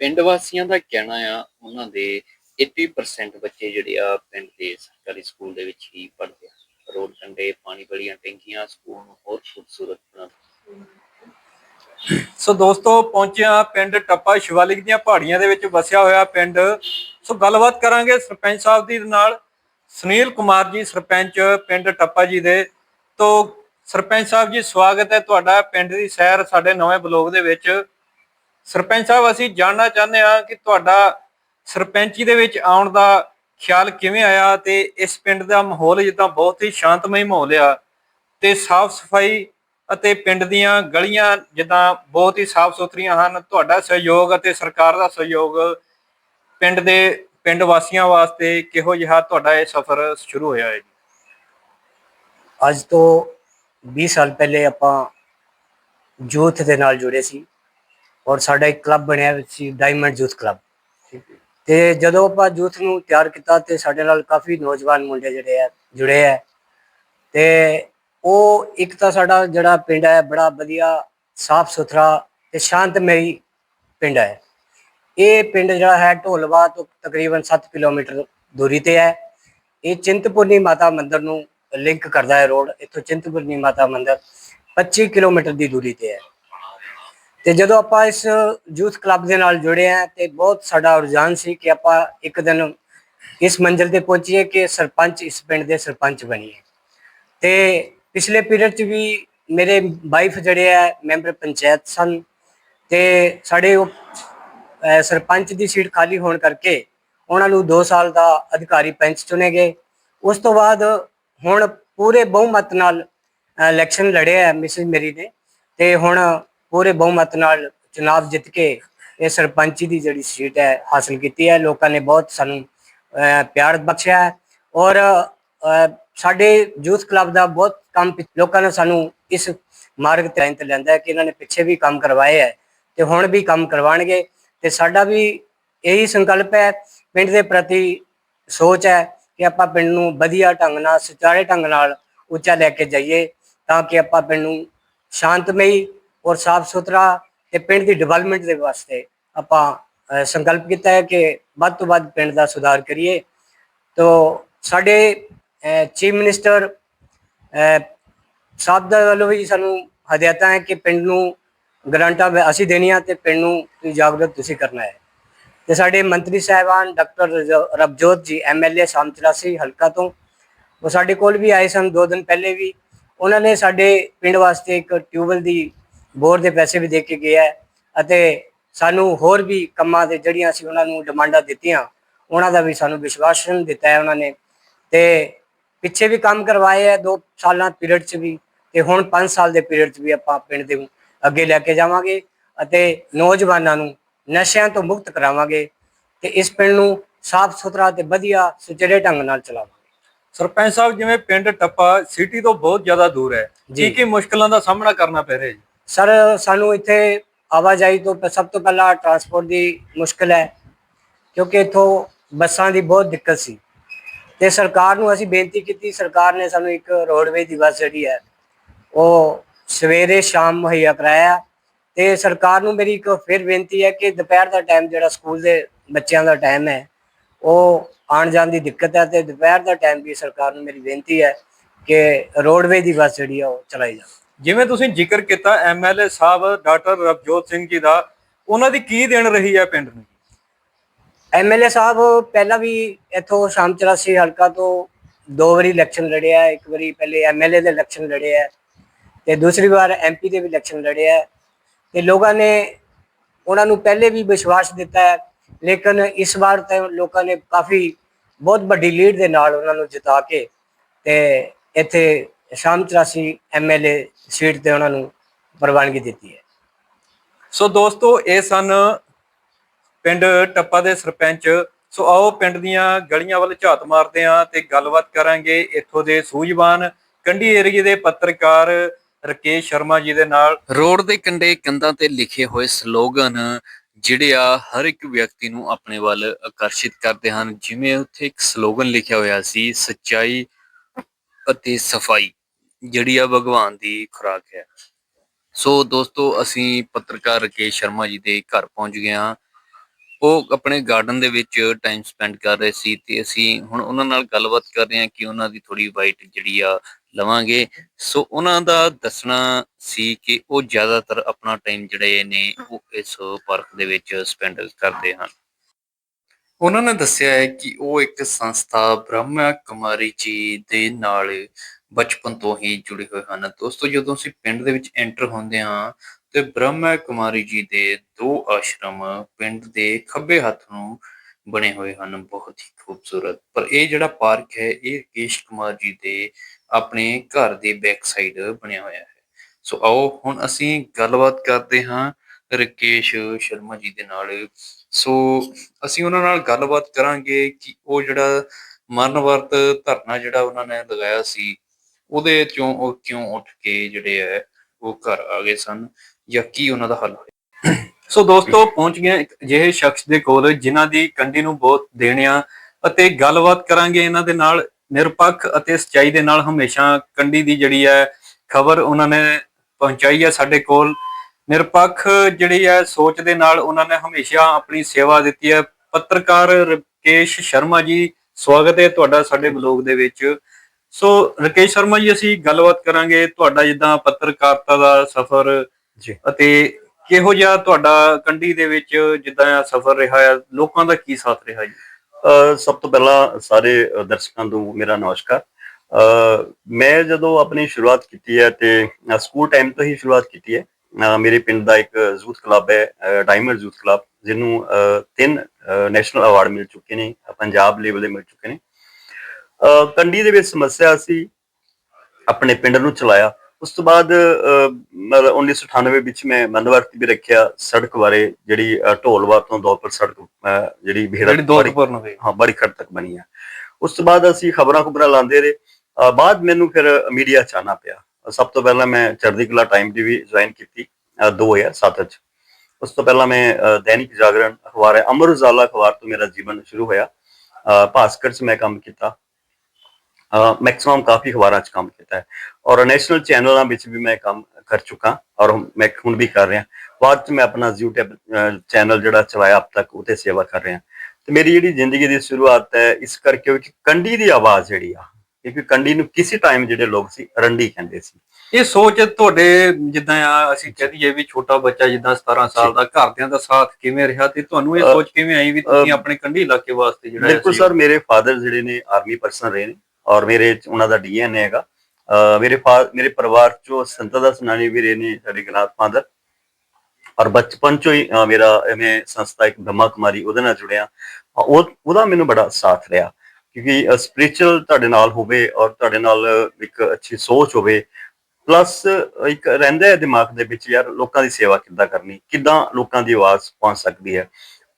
ਪਿੰਡ ਵਾਸੀਆਂ ਦਾ ਕਹਿਣਾ ਆ, ਉਹਨਾਂ ਦੇ 80% ਬੱਚੇ ਜਿਹੜੇ ਆ ਪਿੰਡ ਦੇ ਸਰਕਾਰੀ ਸਕੂਲ ਦੇ ਵਿੱਚ ਹੀ ਪੜ੍ਹਦੇ ਆ। ਰੋਡ ਕੰਢੇ, ਪਾਣੀ ਵਾਲੀਆਂ ਟੈਂਕੀਆਂ, ਸਕੂਲ ਨੂੰ ਹੋਰ ਖੂਬਸੂਰਤ ਬਣਾ ਸੋ ਦੋਸਤੋ ਪਹੁੰਚਿਆ ਪਿੰਡ ਟੱਪਾ ਸ਼ਿਵਾਲਿਕ ਦੀਆਂ ਪਹਾੜੀਆਂ ਦੇ ਵਿੱਚ ਵਸਿਆ ਹੋਇਆ ਪਿੰਡ। ਸੋ ਗੱਲਬਾਤ ਕਰਾਂਗੇ ਸਰਪੰਚ ਸਾਹਿਬ ਦੀ ਨਾਲ। ਸੁਨੀਲ ਕੁਮਾਰ ਜੀ, ਸਰਪੰਚ ਪਿੰਡ ਟੱਪਾ ਜੀ ਦੇ। ਤੋਂ ਸਰਪੰਚ ਸਾਹਿਬ ਜੀ, ਸਵਾਗਤ ਹੈ ਤੁਹਾਡਾ ਪਿੰਡ ਦੀ ਸੈਰ ਸਾਡੇ ਨਵੇਂ ਬਲੌਗ ਦੇ ਵਿੱਚ। ਸਰਪੰਚ ਸਾਹਿਬ, ਅਸੀਂ ਜਾਣਨਾ ਚਾਹੁੰਦੇ ਹਾਂ ਕਿ ਤੁਹਾਡਾ ਸਰਪੰਚੀ ਦੇ ਵਿੱਚ ਆਉਣ ਦਾ ਖਿਆਲ ਕਿਵੇਂ ਆਇਆ ਤੇ ਇਸ ਪਿੰਡ ਦਾ ਮਾਹੌਲ ਜਿੱਦਾਂ ਬਹੁਤ ਹੀ ਸ਼ਾਂਤਮਈ ਮਾਹੌਲ ਆ ਤੇ ਸਾਫ਼ ਸਫ਼ਾਈ ਅਤੇ ਪਿੰਡ ਦੀਆਂ ਗਲੀਆਂ ਜਿੱਦਾਂ ਬਹੁਤ ਹੀ ਸਾਫ਼ ਸੁਥਰੀਆਂ ਹਨ, ਤੁਹਾਡਾ ਸਹਿਯੋਗ ਅਤੇ ਸਰਕਾਰ ਦਾ ਸਹਿਯੋਗ ਪਿੰਡ ਦੇ ਪਿੰਡ ਵਾਸੀਆਂ ਵਾਸਤੇ ਕਿਹੋ ਜਿਹਾ ਤੁਹਾਡਾ ਇਹ ਸਫ਼ਰ ਸ਼ੁਰੂ ਹੋਇਆ ਹੈ ਅੱਜ ਤੋਂ 20 ਸਾਲ ਪਹਿਲੇ ਆਪਾਂ ਯੂਥ ਦੇ ਨਾਲ ਜੁੜੇ ਸੀ। ਔਰ ਸਾਡਾ ਇੱਕ ਕਲੱਬ ਬਣਿਆ ਸੀ ਡਾਇਮੰਡ ਯੂਥ ਕਲੱਬ ਤੇ ਜਦੋਂ ਆਪਾਂ ਯੂਥ ਨੂੰ ਤਿਆਰ ਕੀਤਾ ਤੇ ਸਾਡੇ ਨਾਲ ਕਾਫੀ ਨੌਜਵਾਨ ਮੁੰਡੇ ਜਿਹੜੇ ਆ, ਜੁੜੇ ਆ। ਤੇ ਉਹ ਇੱਕ ਤਾਂ ਸਾਡਾ ਜਿਹੜਾ ਪਿੰਡ ਹੈ ਬੜਾ ਵਧੀਆ, ਸਾਫ਼ ਸੁਥਰਾ ਤੇ ਸ਼ਾਂਤਮਈ ਪਿੰਡ ਹੈ ਇਹ ਪਿੰਡ ਜਿਹੜਾ ਹੈ ਢੋਲਵਾ ਤੋਂ ਤਕਰੀਬਨ 7 ਕਿਲੋਮੀਟਰ ਦੂਰੀ ਤੇ ਹੈ ਇਹ ਚਿੰਤਪੁਰਨੀ ਮਾਤਾ ਮੰਦਿਰ ਨੂੰ ਲਿੰਕ ਕਰਦਾ ਹੈ ਰੋਡ ਇੱਥੋਂ ਚਿੰਤਪੁਰਨੀ ਮਾਤਾ ਮੰਦਿਰ 25 ਕਿਲੋਮੀਟਰ ਦੀ ਦੂਰੀ ਤੇ ਹੈ ਤੇ ਜਦੋਂ ਆਪਾਂ ਇਸ ਯੂਥ ਕਲੱਬ ਦੇ ਨਾਲ ਜੁੜੇ ਆ ਤੇ ਬਹੁਤ ਸਾਡਾ ਰੁਝਾਨ ਸੀ ਕਿ ਆਪਾਂ ਇੱਕ ਦਿਨ ਇਸ ਮੰਜ਼ਿਲ ਤੇ ਪਹੁੰਚੀਏ ਕਿ ਸਰਪੰਚ ਇਸ ਪਿੰਡ ਦੇ ਸਰਪੰਚ ਬਣੀਏ। ਤੇ ਪਿਛਲੇ ਪੀਰੀਅਡ 'ਚ ਵੀ ਮੇਰੇ ਵਾਈਫ ਜਿਹੜੇ ਆ ਮੈਂਬਰ ਪੰਚਾਇਤ ਸਨ ਤੇ ਸਾਡੇ ਉਹ ਸਰਪੰਚ ਦੀ ਸੀਟ ਖਾਲੀ ਹੋਣ ਕਰਕੇ ਉਹਨਾਂ ਨੂੰ 2 ਸਾਲ ਦਾ ਅਧਿਕਾਰੀ ਪੈਂਚ ਚੁਣੇ ਗਏ। ਉਸ ਤੋਂ ਬਾਅਦ ਹੁਣ ਪੂਰੇ ਬਹੁਮਤ ਨਾਲ ਇਲੈਕਸ਼ਨ ਲੜਿਆ ਮਿਸਿਸ ਮੇਰੀ ਨੇ ਤੇ ਹੁਣ ਪੂਰੇ ਬਹੁਮਤ ਨਾਲ ਚੁਣਾਵ ਜਿੱਤ ਕੇ ਇਹ ਸਰਪੰਚੀ ਦੀ ਜਿਹੜੀ ਸੀਟ ਹੈ ਹਾਸਲ ਕੀਤੀ ਹੈ। ਲੋਕਾਂ ਨੇ ਬਹੁਤ ਸਾਨੂੰ ਪਿਆਰ ਬਖਸ਼ਿਆ ਹੈ ਔਰ ਸਾਡੇ ਯੂਥ ਕਲੱਬ ਦਾ ਬਹੁਤ ਕੰਮ ਲੋਕਾਂ ਨੇ ਸਾਨੂੰ ਇਸ ਮਾਰਗ ਤੇ ਤੇ ਲੈਂਦਾ ਹੈ ਕਿ ਇਹਨਾਂ ਨੇ ਪਿੱਛੇ ਵੀ ਕੰਮ ਕਰਵਾਏ ਹੈ ਤੇ ਹੁਣ ਵੀ ਕੰਮ ਕਰਵਾਣਗੇ ਤੇ ਸਾਡਾ ਵੀ ਇਹੀ ਸੰਕਲਪ ਹੈ, ਪਿੰਡ ਦੇ ਪ੍ਰਤੀ ਸੋਚ ਹੈ ਕਿ ਆਪਾਂ ਪਿੰਡ ਨੂੰ ਵਧੀਆ ਢੰਗ ਨਾਲ, ਸੁਚਾਰੇ ਢੰਗ ਨਾਲ ਉੱਚਾ ਲੈ ਕੇ ਜਾਈਏ ਤਾਂ ਕਿ ਆਪਾਂ ਪਿੰਡ ਨੂੰ ਸ਼ਾਂਤਮਈ ਔਰ ਸਾਫ਼ ਸੁਥਰਾ ਤੇ ਪਿੰਡ ਦੀ ਡਿਵੈਲਪਮੈਂਟ ਦੇ ਵਾਸਤੇ ਆਪਾਂ ਸੰਕਲਪ ਕੀਤਾ ਹੈ ਕਿ ਵੱਧ ਤੋਂ ਵੱਧ ਪਿੰਡ ਦਾ ਸੁਧਾਰ ਕਰੀਏ। ਤੋ ਸਾਡੇ ਚੀਫ ਮਿਨਿਸਟਰ ਸਾਹਿਬ ਦਾ ਵੱਲੋਂ ਵੀ ਸਾਨੂੰ ਹਦਾਇਤਾਂ ਹੈ ਕਿ ਪਿੰਡ ਨੂੰ ਗਰੰਟਾਂ ਅਸੀਂ ਦੇਣੀਆਂ ਤੇ ਪਿੰਡ ਨੂੰ ਜਾਗਰੂਕ ਤੁਸੀਂ ਕਰਨਾ ਹੈ। ਤੇ ਸਾਡੇ ਮੰਤਰੀ ਸਾਹਿਬਾਨ ਡਾਕਟਰ ਰਜ- ਰਬਜੋਤ ਜੀ ਐਮਐਲਏ ਸਾਮਚਰਾਸੀ ਹਲਕਾ ਤੋਂ, ਉਹ ਸਾਡੇ ਕੋਲ ਵੀ ਆਏ ਸਨ ਦੋ ਦਿਨ ਪਹਿਲੇ ਵੀ। ਉਹਨਾਂ ਨੇ ਸਾਡੇ ਪਿੰਡ ਵਾਸਤੇ ਇੱਕ ਟਿਊਬਲ ਦੀ ਬੋਰ ਦੇ ਪੈਸੇ ਵੀ ਦੇ ਕੇ ਗਏ ਹੈ ਅਤੇ ਸਾਨੂੰ ਹੋਰ ਵੀ ਕੰਮਾਂ ਦੇ ਜਿਹੜੀਆਂ ਅਸੀਂ ਉਹਨਾਂ ਨੂੰ ਡਿਮਾਂਡਾਂ ਦਿੱਤੀਆਂ ਉਹਨਾਂ ਦਾ ਵੀ ਸਾਨੂੰ ਵਿਸ਼ਵਾਸਨ ਦਿੱਤਾ ਹੈ ਉਹਨਾਂ ਨੇ। ਤੇ ਪਿੱਛੇ ਵੀ ਕੰਮ ਕਰਵਾਏ ਹੈ ਦੋ ਸਾਲਾਂ ਪੀਰੀਅਡ 'ਚ ਵੀ ਤੇ ਹੁਣ 5 ਸਾਲ ਦੇ ਪੀਰੀਅਡ 'ਚ ਵੀ ਆਪਾਂ ਪਿੰਡ ਦੇ ਅੱਗੇ ਲੈ ਕੇ ਜਾਵਾਂਗੇ ਅਤੇ ਨੌਜਵਾਨਾਂ ਨੂੰ ਨਸ਼ਿਆਂ ਤੋਂ ਮੁਕਤ ਕਰਾਵਾਂਗੇ ਤੇ ਇਸ ਪਿੰਡ ਨੂੰ ਸਾਫ਼ ਸੁਥਰਾ ਤੇ ਵਧੀਆ ਸੁਚੱਜੇ ਢੰਗ ਨਾਲ ਚਲਾਵਾਂਗੇ। ਸਰਪੰਚ ਸਾਹਿਬ ਜਿਵੇਂ ਪਿੰਡ ਟੱਪਾ ਸਿਟੀ ਤੋਂ ਬਹੁਤ ਜ਼ਿਆਦਾ ਦੂਰ ਹੈ। ਕੀ ਕੀ ਮੁਸ਼ਕਲਾਂ ਦਾ ਸਾਹਮਣਾ ਕਰਨਾ ਪੈ ਰਿਹਾ ਜੀ? ਸਰ, ਸਾਨੂੰ ਇੱਥੇ ਆਵਾਜਾਈ ਤੋਂ ਪ- ਸਭ ਤੋਂ ਪਹਿਲਾਂ ਟਰਾਂਸਪੋਰਟ ਦੀ ਮੁਸ਼ਕਲ ਹੈ, ਕਿਉਂਕਿ ਇੱਥੋਂ ਬੱਸਾਂ ਦੀ ਬਹੁਤ ਦਿੱਕਤ ਸੀ। ਤੇ ਸਰਕਾਰ ਨੂੰ ਅਸੀਂ ਬੇਨਤੀ ਕੀਤੀ, ਸਰਕਾਰ ਨੇ ਸਾਨੂੰ ਇੱਕ ਰੋਡਵੇ ਦੀ ਬੱਸ ਜਿਹੜੀ ਹੈ, ਉਹ ਸਵੇਰੇ ਸ਼ਾਮ ਮੁਹੱਈਆ ਕਰਾਇਆ। ਤੇ ਸਰਕਾਰ ਨੂੰ ਮੇਰੀ ਇੱਕ ਫਿਰ ਬੇਨਤੀ ਹੈ ਕਿ ਦੁਪਹਿਰ ਦਾ ਟਾਈਮ ਜਿਹੜਾ ਸਕੂਲ ਦੇ ਬੱਚਿਆਂ ਦਾ ਟਾਈਮ ਹੈ, ਉਹ ਆਉਣ ਜਾਣ ਦੀ ਦਿੱਕਤ ਹੈ ਤੇ ਦੁਪਹਿਰ ਦਾ ਟਾਈਮ ਵੀ ਸਰਕਾਰ ਨੂੰ ਮੇਰੀ ਬੇਨਤੀ ਹੈ ਕਿ ਰੋਡਵੇ ਦੀ ਬੱਸ ਜਿਹੜੀ ਆ ਉਹ ਚਲਾਈ ਜਾਵੇ। ਜਿਵੇਂ ਤੁਸੀਂ ਜ਼ਿਕਰ ਕੀਤਾ ਐਮਐਲਏ ਸਾਹਿਬ, ਡਾਕਟਰ ਰਵਜੋਤ ਸਿੰਘ ਜੀ ਦਾ, ਉਹਨਾਂ ਦੀ ਕੀ ਦੇਣ ਰਹੀ ਹੈ ਪਿੰਡ ਨੂੰ? ਐਮਐਲਏ ਸਾਹਿਬ, ਪਹਿਲਾਂ ਵੀ ਇੱਥੋਂ ਸ਼ਾਮ 84 ਹਲਕਾ ਤੋਂ ਦੋ ਵਾਰੀ ਇਲੈਕਸ਼ਨ ਲੜਿਆ ਇੱਕ ਵਾਰੀ ਪਹਿਲੇ ਐਮਐਲਏ ਦੇ ਇਲੈਕਸ਼ਨ ਲੜਿਆ ਤੇ ਦੂਸਰੀ ਵਾਰ ਐਮਪੀ ਦੇ ਵੀ ਇਲੈਕਸ਼ਨ ਲੜਿਆ ਤੇ ਲੋਕਾਂ ਨੇ ਉਹਨਾਂ ਨੂੰ ਪਹਿਲੇ ਵੀ ਵਿਸ਼ਵਾਸ ਦਿੱਤਾ ਹੈ, ਲੇਕਿਨ ਇਸ ਵਾਰ ਤਾਂ ਲੋਕਾਂ ਨੇ ਕਾਫੀ ਬਹੁਤ ਵੱਡੀ ਲੀਡ ਦੇ ਨਾਲ ਉਹਨਾਂ ਨੂੰ ਜਿਤਾ ਕੇ ਤੇ ਇੱਥੇ ਸ਼ਾਮ 84 ਐਮਐਲਏ ਸੀਟ ਤੇ ਉਹਨਾਂ ਨੂੰ ਪ੍ਰਵਾਨਗੀ ਦਿੱਤੀ ਹੈ। ਸੋ ਦੋਸਤੋ ਇਹ ਸਨ ਪਿੰਡ ਟੱਪਾ ਦੇ ਸਰਪੰਚ। ਸੋ ਆਓ ਪਿੰਡ ਦੀਆਂ ਗਲੀਆਂ ਵੱਲ ਝਾਤ ਮਾਰਦੇ ਹਾਂ ਤੇ ਗੱਲਬਾਤ ਕਰਾਂਗੇ ਇੱਥੋਂ ਦੇ ਸੂਝਵਾਨ ਕੰਢੀ ਏਰੀਏ ਦੇ ਪੱਤਰਕਾਰ ਰਕੇਸ਼ ਸ਼ਰਮਾ ਜੀ ਦੇ ਨਾਲ। ਰੋਡ ਦੇ ਕੰਢੇ ਕੰਧਾਂ ਤੇ ਲਿਖੇ ਹੋਏ ਸਲੋਗਨ ਜਿਹੜੇ ਆ ਹਰ ਇੱਕ ਵਿਅਕਤੀ ਨੂੰ ਆਪਣੇ ਵੱਲ ਆਕਰਸ਼ਿਤ ਕਰਦੇ ਹਨ। ਜਿਵੇਂ ਉੱਥੇ ਇੱਕ ਸਲੋਗਨ ਲਿਖਿਆ ਹੋਇਆ ਸੀ ਸੱਚਾਈ ਅਤੇ ਸਫ਼ਾਈ। ਜਿਹੜੀ ਆ ਭਗਵਾਨ ਦੀ ਖੁਰਾਕ ਹੈ। ਸੋ ਦੋਸਤੋ, ਅਸੀਂ ਪੱਤਰਕਾਰ ਰਕੇਸ਼ ਸ਼ਰਮਾ ਜੀ ਦੇ ਘਰ ਪਹੁੰਚ ਗਏ ਹਾਂ। ਉਹ ਆਪਣੇ ਗਾਰਡਨ ਦੇ ਵਿੱਚ ਟਾਈਮ ਸਪੈਂਡ ਕਰ ਰਹੇ ਸੀ ਤੇ ਅਸੀਂ ਹੁਣ ਉਹਨਾਂ ਨਾਲ ਗੱਲਬਾਤ ਕਰ ਰਹੇ ਹਾਂ ਕਿ ਉਹਨਾਂ ਦੀ ਥੋੜੀ ਵਾਈਟ ਜਿਹੜੀ ਆ ਲਵਾਂਗੇ। ਸੋ ਉਹਨਾਂ ਦਾ ਦੱਸਣਾ ਸੀ ਕਿ ਉਹ ਜ਼ਿਆਦਾਤਰ ਆਪਣਾ ਟਾਈਮ ਜਿਹੜੇ ਨੇ ਉਹ ਇਸ ਪਾਰਕ ਦੇ ਵਿੱਚ ਸਪੈਂਡ ਕਰਦੇ ਹਨ। ਉਹਨਾਂ ਨੇ ਦੱਸਿਆ ਹੈ ਕਿ ਉਹ ਇੱਕ ਸੰਸਥਾ ਬ੍ਰਹਮਾ ਕੁਮਾਰੀ ਜੀ ਦੇ ਨਾਲ ਬਚਪਨ ਤੋਂ ਹੀ ਜੁੜੇ ਹੋਏ ਹਨ। ਦੋਸਤੋ, ਜਦੋਂ ਅਸੀਂ ਪਿੰਡ ਦੇ ਵਿੱਚ ਐਂਟਰ ਹੁੰਦੇ ਹਾਂ ਤੇ ਬ੍ਰਹਮਾ ਕੁਮਾਰੀ ਜੀ ਦੇ ਦੋ ਆਸ਼ਰਮ ਪਿੰਡ ਦੇ ਖੱਬੇ ਹੱਥ ਨੂੰ ਬਣੇ ਹੋਏ ਹਨ, ਬਹੁਤ ਹੀ ਖੂਬਸੂਰਤ। ਪਰ ਇਹ ਜਿਹੜਾ ਪਾਰਕ ਹੈ, ਇਹ ਰਕੇਸ਼ ਕੁਮਾਰ ਜੀ ਦੇ ਆਪਣੇ ਘਰ ਦੇ ਬੈਕ ਸਾਈਡ ਬਣਿਆ ਹੋਇਆ ਹੈ। ਸੋ ਆਓ, ਹੁਣ ਅਸੀਂ ਗੱਲਬਾਤ ਕਰਦੇ ਹਾਂ ਰਕੇਸ਼ ਸ਼ਰਮਾ ਜੀ ਦੇ ਨਾਲ। ਸੋ ਅਸੀਂ ਉਹਨਾਂ ਨਾਲ ਗੱਲਬਾਤ ਕਰਾਂਗੇ ਕਿ ਉਹ ਜਿਹੜਾ ਮਰਨ ਵਰਤ ਧਰਨਾ ਜਿਹੜਾ ਉਹਨਾਂ ਨੇ ਲਗਾਇਆ ਸੀ ਉਹਦੇ ਚੋਂ ਉਹ ਕਿਉਂ ਉੱਠ ਕੇ ਜਿਹੜੇ ਹੈ, ਉਹ ਘਰ ਆ ਗਏ ਸਨ ਜਾਂ ਕੀ ਉਹਨਾਂ ਦਾ ਹੱਲ ਹੋਇਆ? ਸੋ ਦੋਸਤੋ, ਪਹੁੰਚ ਗਏ ਇੱਕ ਅਜਿਹੇ ਸ਼ਖਸ ਦੇ ਕੋਲ ਜਿਨ੍ਹਾਂ ਦੀ ਕੰਡੀ ਨੂੰ ਬਹੁਤ ਦੇਣਿਆ ਅਤੇ ਗੱਲਬਾਤ ਕਰਾਂਗੇ ਇਹਨਾਂ ਦੇ ਨਾਲ। ਨਿਰਪੱਖ ਅਤੇ ਸਚਾਈ ਦੇ ਨਾਲ ਹਮੇਸ਼ਾ ਕੰਢੀ ਦੀ ਜਿਹੜੀ ਹੈ, ਖਬਰ ਉਹਨਾਂ ਨੇ ਪਹੁੰਚਾਈ ਹੈ ਸਾਡੇ ਕੋਲ। ਨਿਰਪੱਖ ਜਿਹੜੀ ਹੈ, ਸੋਚ ਦੇ ਨਾਲ ਉਹਨਾਂ ਨੇ ਹਮੇਸ਼ਾ ਆਪਣੀ ਸੇਵਾ ਦਿੱਤੀ ਹੈ। ਪੱਤਰਕਾਰ ਰਕੇਸ਼ ਸ਼ਰਮਾ ਜੀ, ਸਵਾਗਤ ਹੈ ਤੁਹਾਡਾ ਸਾਡੇ ਬਲੌਗ ਦੇ ਵਿੱਚ। ਸੋ ਰਕੇਸ਼ ਸ਼ਰਮਾ ਜੀ ਅਸੀਂ ਗੱਲਬਾਤ ਕਰਾਂਗੇ ਤੁਹਾਡਾ ਜਿੱਦਾਂ ਪੱਤਰਕਾਰਤਾ ਦਾ ਸਫ਼ਰ ਜੀ। ਅਤੇ ਕਿਹੋ ਜਿਹਾ ਤੁਹਾਡਾ ਕੰਡੀ ਦੇ ਵਿੱਚ ਜਿੱਦਾਂ ਸਫ਼ਰ ਰਿਹਾ ਹੈ ਲੋਕਾਂ ਦਾ ਕੀ ਸਾਥ ਰਿਹਾ ਜੀ? ਸਭ ਤੋਂ ਪਹਿਲਾਂ ਸਾਰੇ ਦਰਸ਼ਕਾਂ ਨੂੰ ਮੇਰਾ ਨਮਸਕਾਰ। ਮੈਂ ਜਦੋਂ ਆਪਣੀ ਸ਼ੁਰੂਆਤ ਕੀਤੀ ਹੈ ਤੇ ਸਕੂਲ ਟਾਈਮ ਤੋਂ ਹੀ ਸ਼ੁਰੂਆਤ ਕੀਤੀ ਹੈ। ਮੇਰੇ ਪਿੰਡ ਦਾ ਇੱਕ ਯੂਥ ਕਲੱਬ ਹੈ ਡਾਇਮੰਡ ਯੂਥ ਕਲੱਬ ਜਿਹਨੂੰ ਤਿੰਨ ਨੈਸ਼ਨਲ ਅਵਾਰਡ ਮਿਲ ਚੁੱਕੇ ਨੇ ਪੰਜਾਬ ਲੈਵਲ ਦੇ ਮਿਲ ਚੁੱਕੇ ਨੇ। ਕੰਡੀ ਦੇ ਵਿੱਚ ਸਮੱਸਿਆ ਸੀ ਆਪਣੇ ਪਿੰਡ ਨੂੰ ਚਲਾਇਆ। ਉਸ ਤੋਂ ਬਾਅਦ ਅਹ, ਮਤਲਬ 1998 ਵਿੱਚ ਮੈਂ ਮਨਵਰਤੀ ਵੀ ਰੱਖਿਆ ਸੜਕ ਬਾਰੇ ਜਿਹੜੀ ਢੋਲਵਾਰ ਤੋਂ ਦੌਲਪੁਰ ਸੜਕ ਜਿਹੜੀ ਗਈ। ਹਾਂ ਬੜੀ ਖੜ ਤੱਕ ਬਣੀ ਹੈ ਉਸ ਤੋਂ ਬਾਅਦ ਅਸੀਂ ਖਬਰਾਂ ਖਬਰਾਂ ਲਾਉਂਦੇ ਰਹੇ। ਬਾਅਦ ਮੈਨੂੰ ਫਿਰ ਮੀਡੀਆ ਚ ਆਉਣਾ ਪਿਆ ਸਭ ਤੋਂ ਪਹਿਲਾਂ ਮੈਂ ਚੜ੍ਹਦੀ ਕਲਾ ਟਾਈਮ ਦੀ ਵੀ ਜੁਆਇਨ ਕੀਤੀ ਅਹ 2007 ਚ। ਉਸ ਤੋਂ ਪਹਿਲਾਂ ਮੈਂ ਦੈਨਿਕ ਜਾਗਰਣ ਅਖਬਾਰ ਹੈ। ਅਮਰ ਉਜਾਲਾ ਅਖਬਾਰ ਤੋਂ ਮੇਰਾ ਜੀਵਨ ਸ਼ੁਰੂ ਹੋਇਆ। ਭਾਸਕਰ ਚ ਮੈਂ ਕੰਮ ਕੀਤਾ। ਮੈਕਸਿਮਮ ਕਾਫੀ ਅਖਬਾਰਾਂ ਚ ਕੰਮ ਕੀਤਾ ਹੈ। ਔਰ ਨੈਸ਼ਨਲ ਚੈਨਲਾਂ ਵਿੱਚ ਵੀ ਮੈਂ ਕੰਮ ਕਰ ਚੁੱਕਾ ਔਰ ਹੁਣ- ਮੈਂ ਹੁਣ ਵੀ ਕਰ ਰਿਹਾ ਬਾਅਦ ਚ ਮੈਂ ਆਪਣਾ YouTube ਚੈਨਲ ਜਿਹੜਾ ਚਲਾਇਆ ਅਬ ਤੱਕ ਉਤੇ ਸੇਵਾ ਕਰ ਰਿਹਾ ਤੇ ਮੇਰੀ ਜਿਹੜੀ ਜ਼ਿੰਦਗੀ ਦੀ ਸ਼ੁਰੂਆਤ ਹੈ ਇਸ ਕਰਕੇ ਕਿ ਕੰਡੀ ਦੀ ਆਵਾਜ਼ ਜਿਹੜੀ ਆ ਕਿਉਂਕਿ ਕੰਡੀ ਨੂੰ ਕਿਸੇ ਟਾਈਮ ਜਿਹੜੇ ਲੋਕ ਸੀ ਰੰਡੀ ਕਹਿੰਦੇ ਸੀ। ਇਹ ਸੋਚ ਤੁਹਾਡੇ ਜਿੱਦਾਂ ਆ ਅਸੀਂ ਕਹਿ ਦਈਏ ਵੀ ਛੋਟਾ ਬੱਚਾ ਜਿੱਦਾਂ 17 ਸਾਲ ਦਾ ਘਰਦਿਆਂ ਦਾ ਸਾਥ ਕਿਵੇਂ ਰਿਹਾ ਤੇ ਤੁਹਾਨੂੰ ਇਹ ਸੋਚ ਕਿਵੇਂ ਆਈ ਵੀ ਤੁਸੀਂ ਆਪਣੇ ਕੰਢੀ ਇਲਾਕੇ ਵਾਸਤੇ ਜਿਹੜਾ ਬਿਲਕੁਲ ਸਰ ਮੇਰੇ ਫਾਦਰ ਜਿਹੜੇ ਨੇ ਆਰਮੀ ਪਰਸਨ ਰਹੇ ਨੇ। ਔਰ ਮੇਰੇ ਚ ਉਹਨਾਂ ਦਾ ਡੀਐਨਏ ਹੈਗਾ। ਮੇਰੇ ਫਾ, ਮੇਰੇ ਪਰਿਵਾਰ ਚੋਂ ਸੰਤਾ ਦਾ ਸਨਾਨੀ ਵੀ ਰਹੇ ਨੇ ਸਾਡੇ ਗ੍ਰੈਂਡਫਾਦਰ ਔਰ ਬਚਪਨ ਚੋਂ ਹੀ ਮੇਰਾ ਐਵੇਂ ਸੰਸਥਾ ਇੱਕ ਬ੍ਰਹਮਾ ਕੁਮਾਰੀ ਉਹਦੇ ਨਾਲ ਜੁੜਿਆ। ਉਹ, ਉਹਦਾ ਮੈਨੂੰ ਬੜਾ ਸਾਥ ਰਿਹਾ। ਕਿਉਂਕਿ ਸਪਿਰਚੁਅਲ ਤੁਹਾਡੇ ਨਾਲ ਹੋਵੇ ਔਰ ਤੁਹਾਡੇ ਨਾਲ ਇੱਕ ਅੱਛੀ ਸੋਚ ਹੋਵੇ। ਪਲੱਸ ਇੱਕ ਰਹਿੰਦਾ ਹੈ ਦਿਮਾਗ ਦੇ ਵਿੱਚ ਯਾਰ ਲੋਕਾਂ ਦੀ ਸੇਵਾ ਕਿੱਦਾਂ ਕਰਨੀ, ਕਿੱਦਾਂ ਲੋਕਾਂ ਦੀ ਆਵਾਜ਼ ਪਹੁੰਚ ਸਕਦੀ ਹੈ।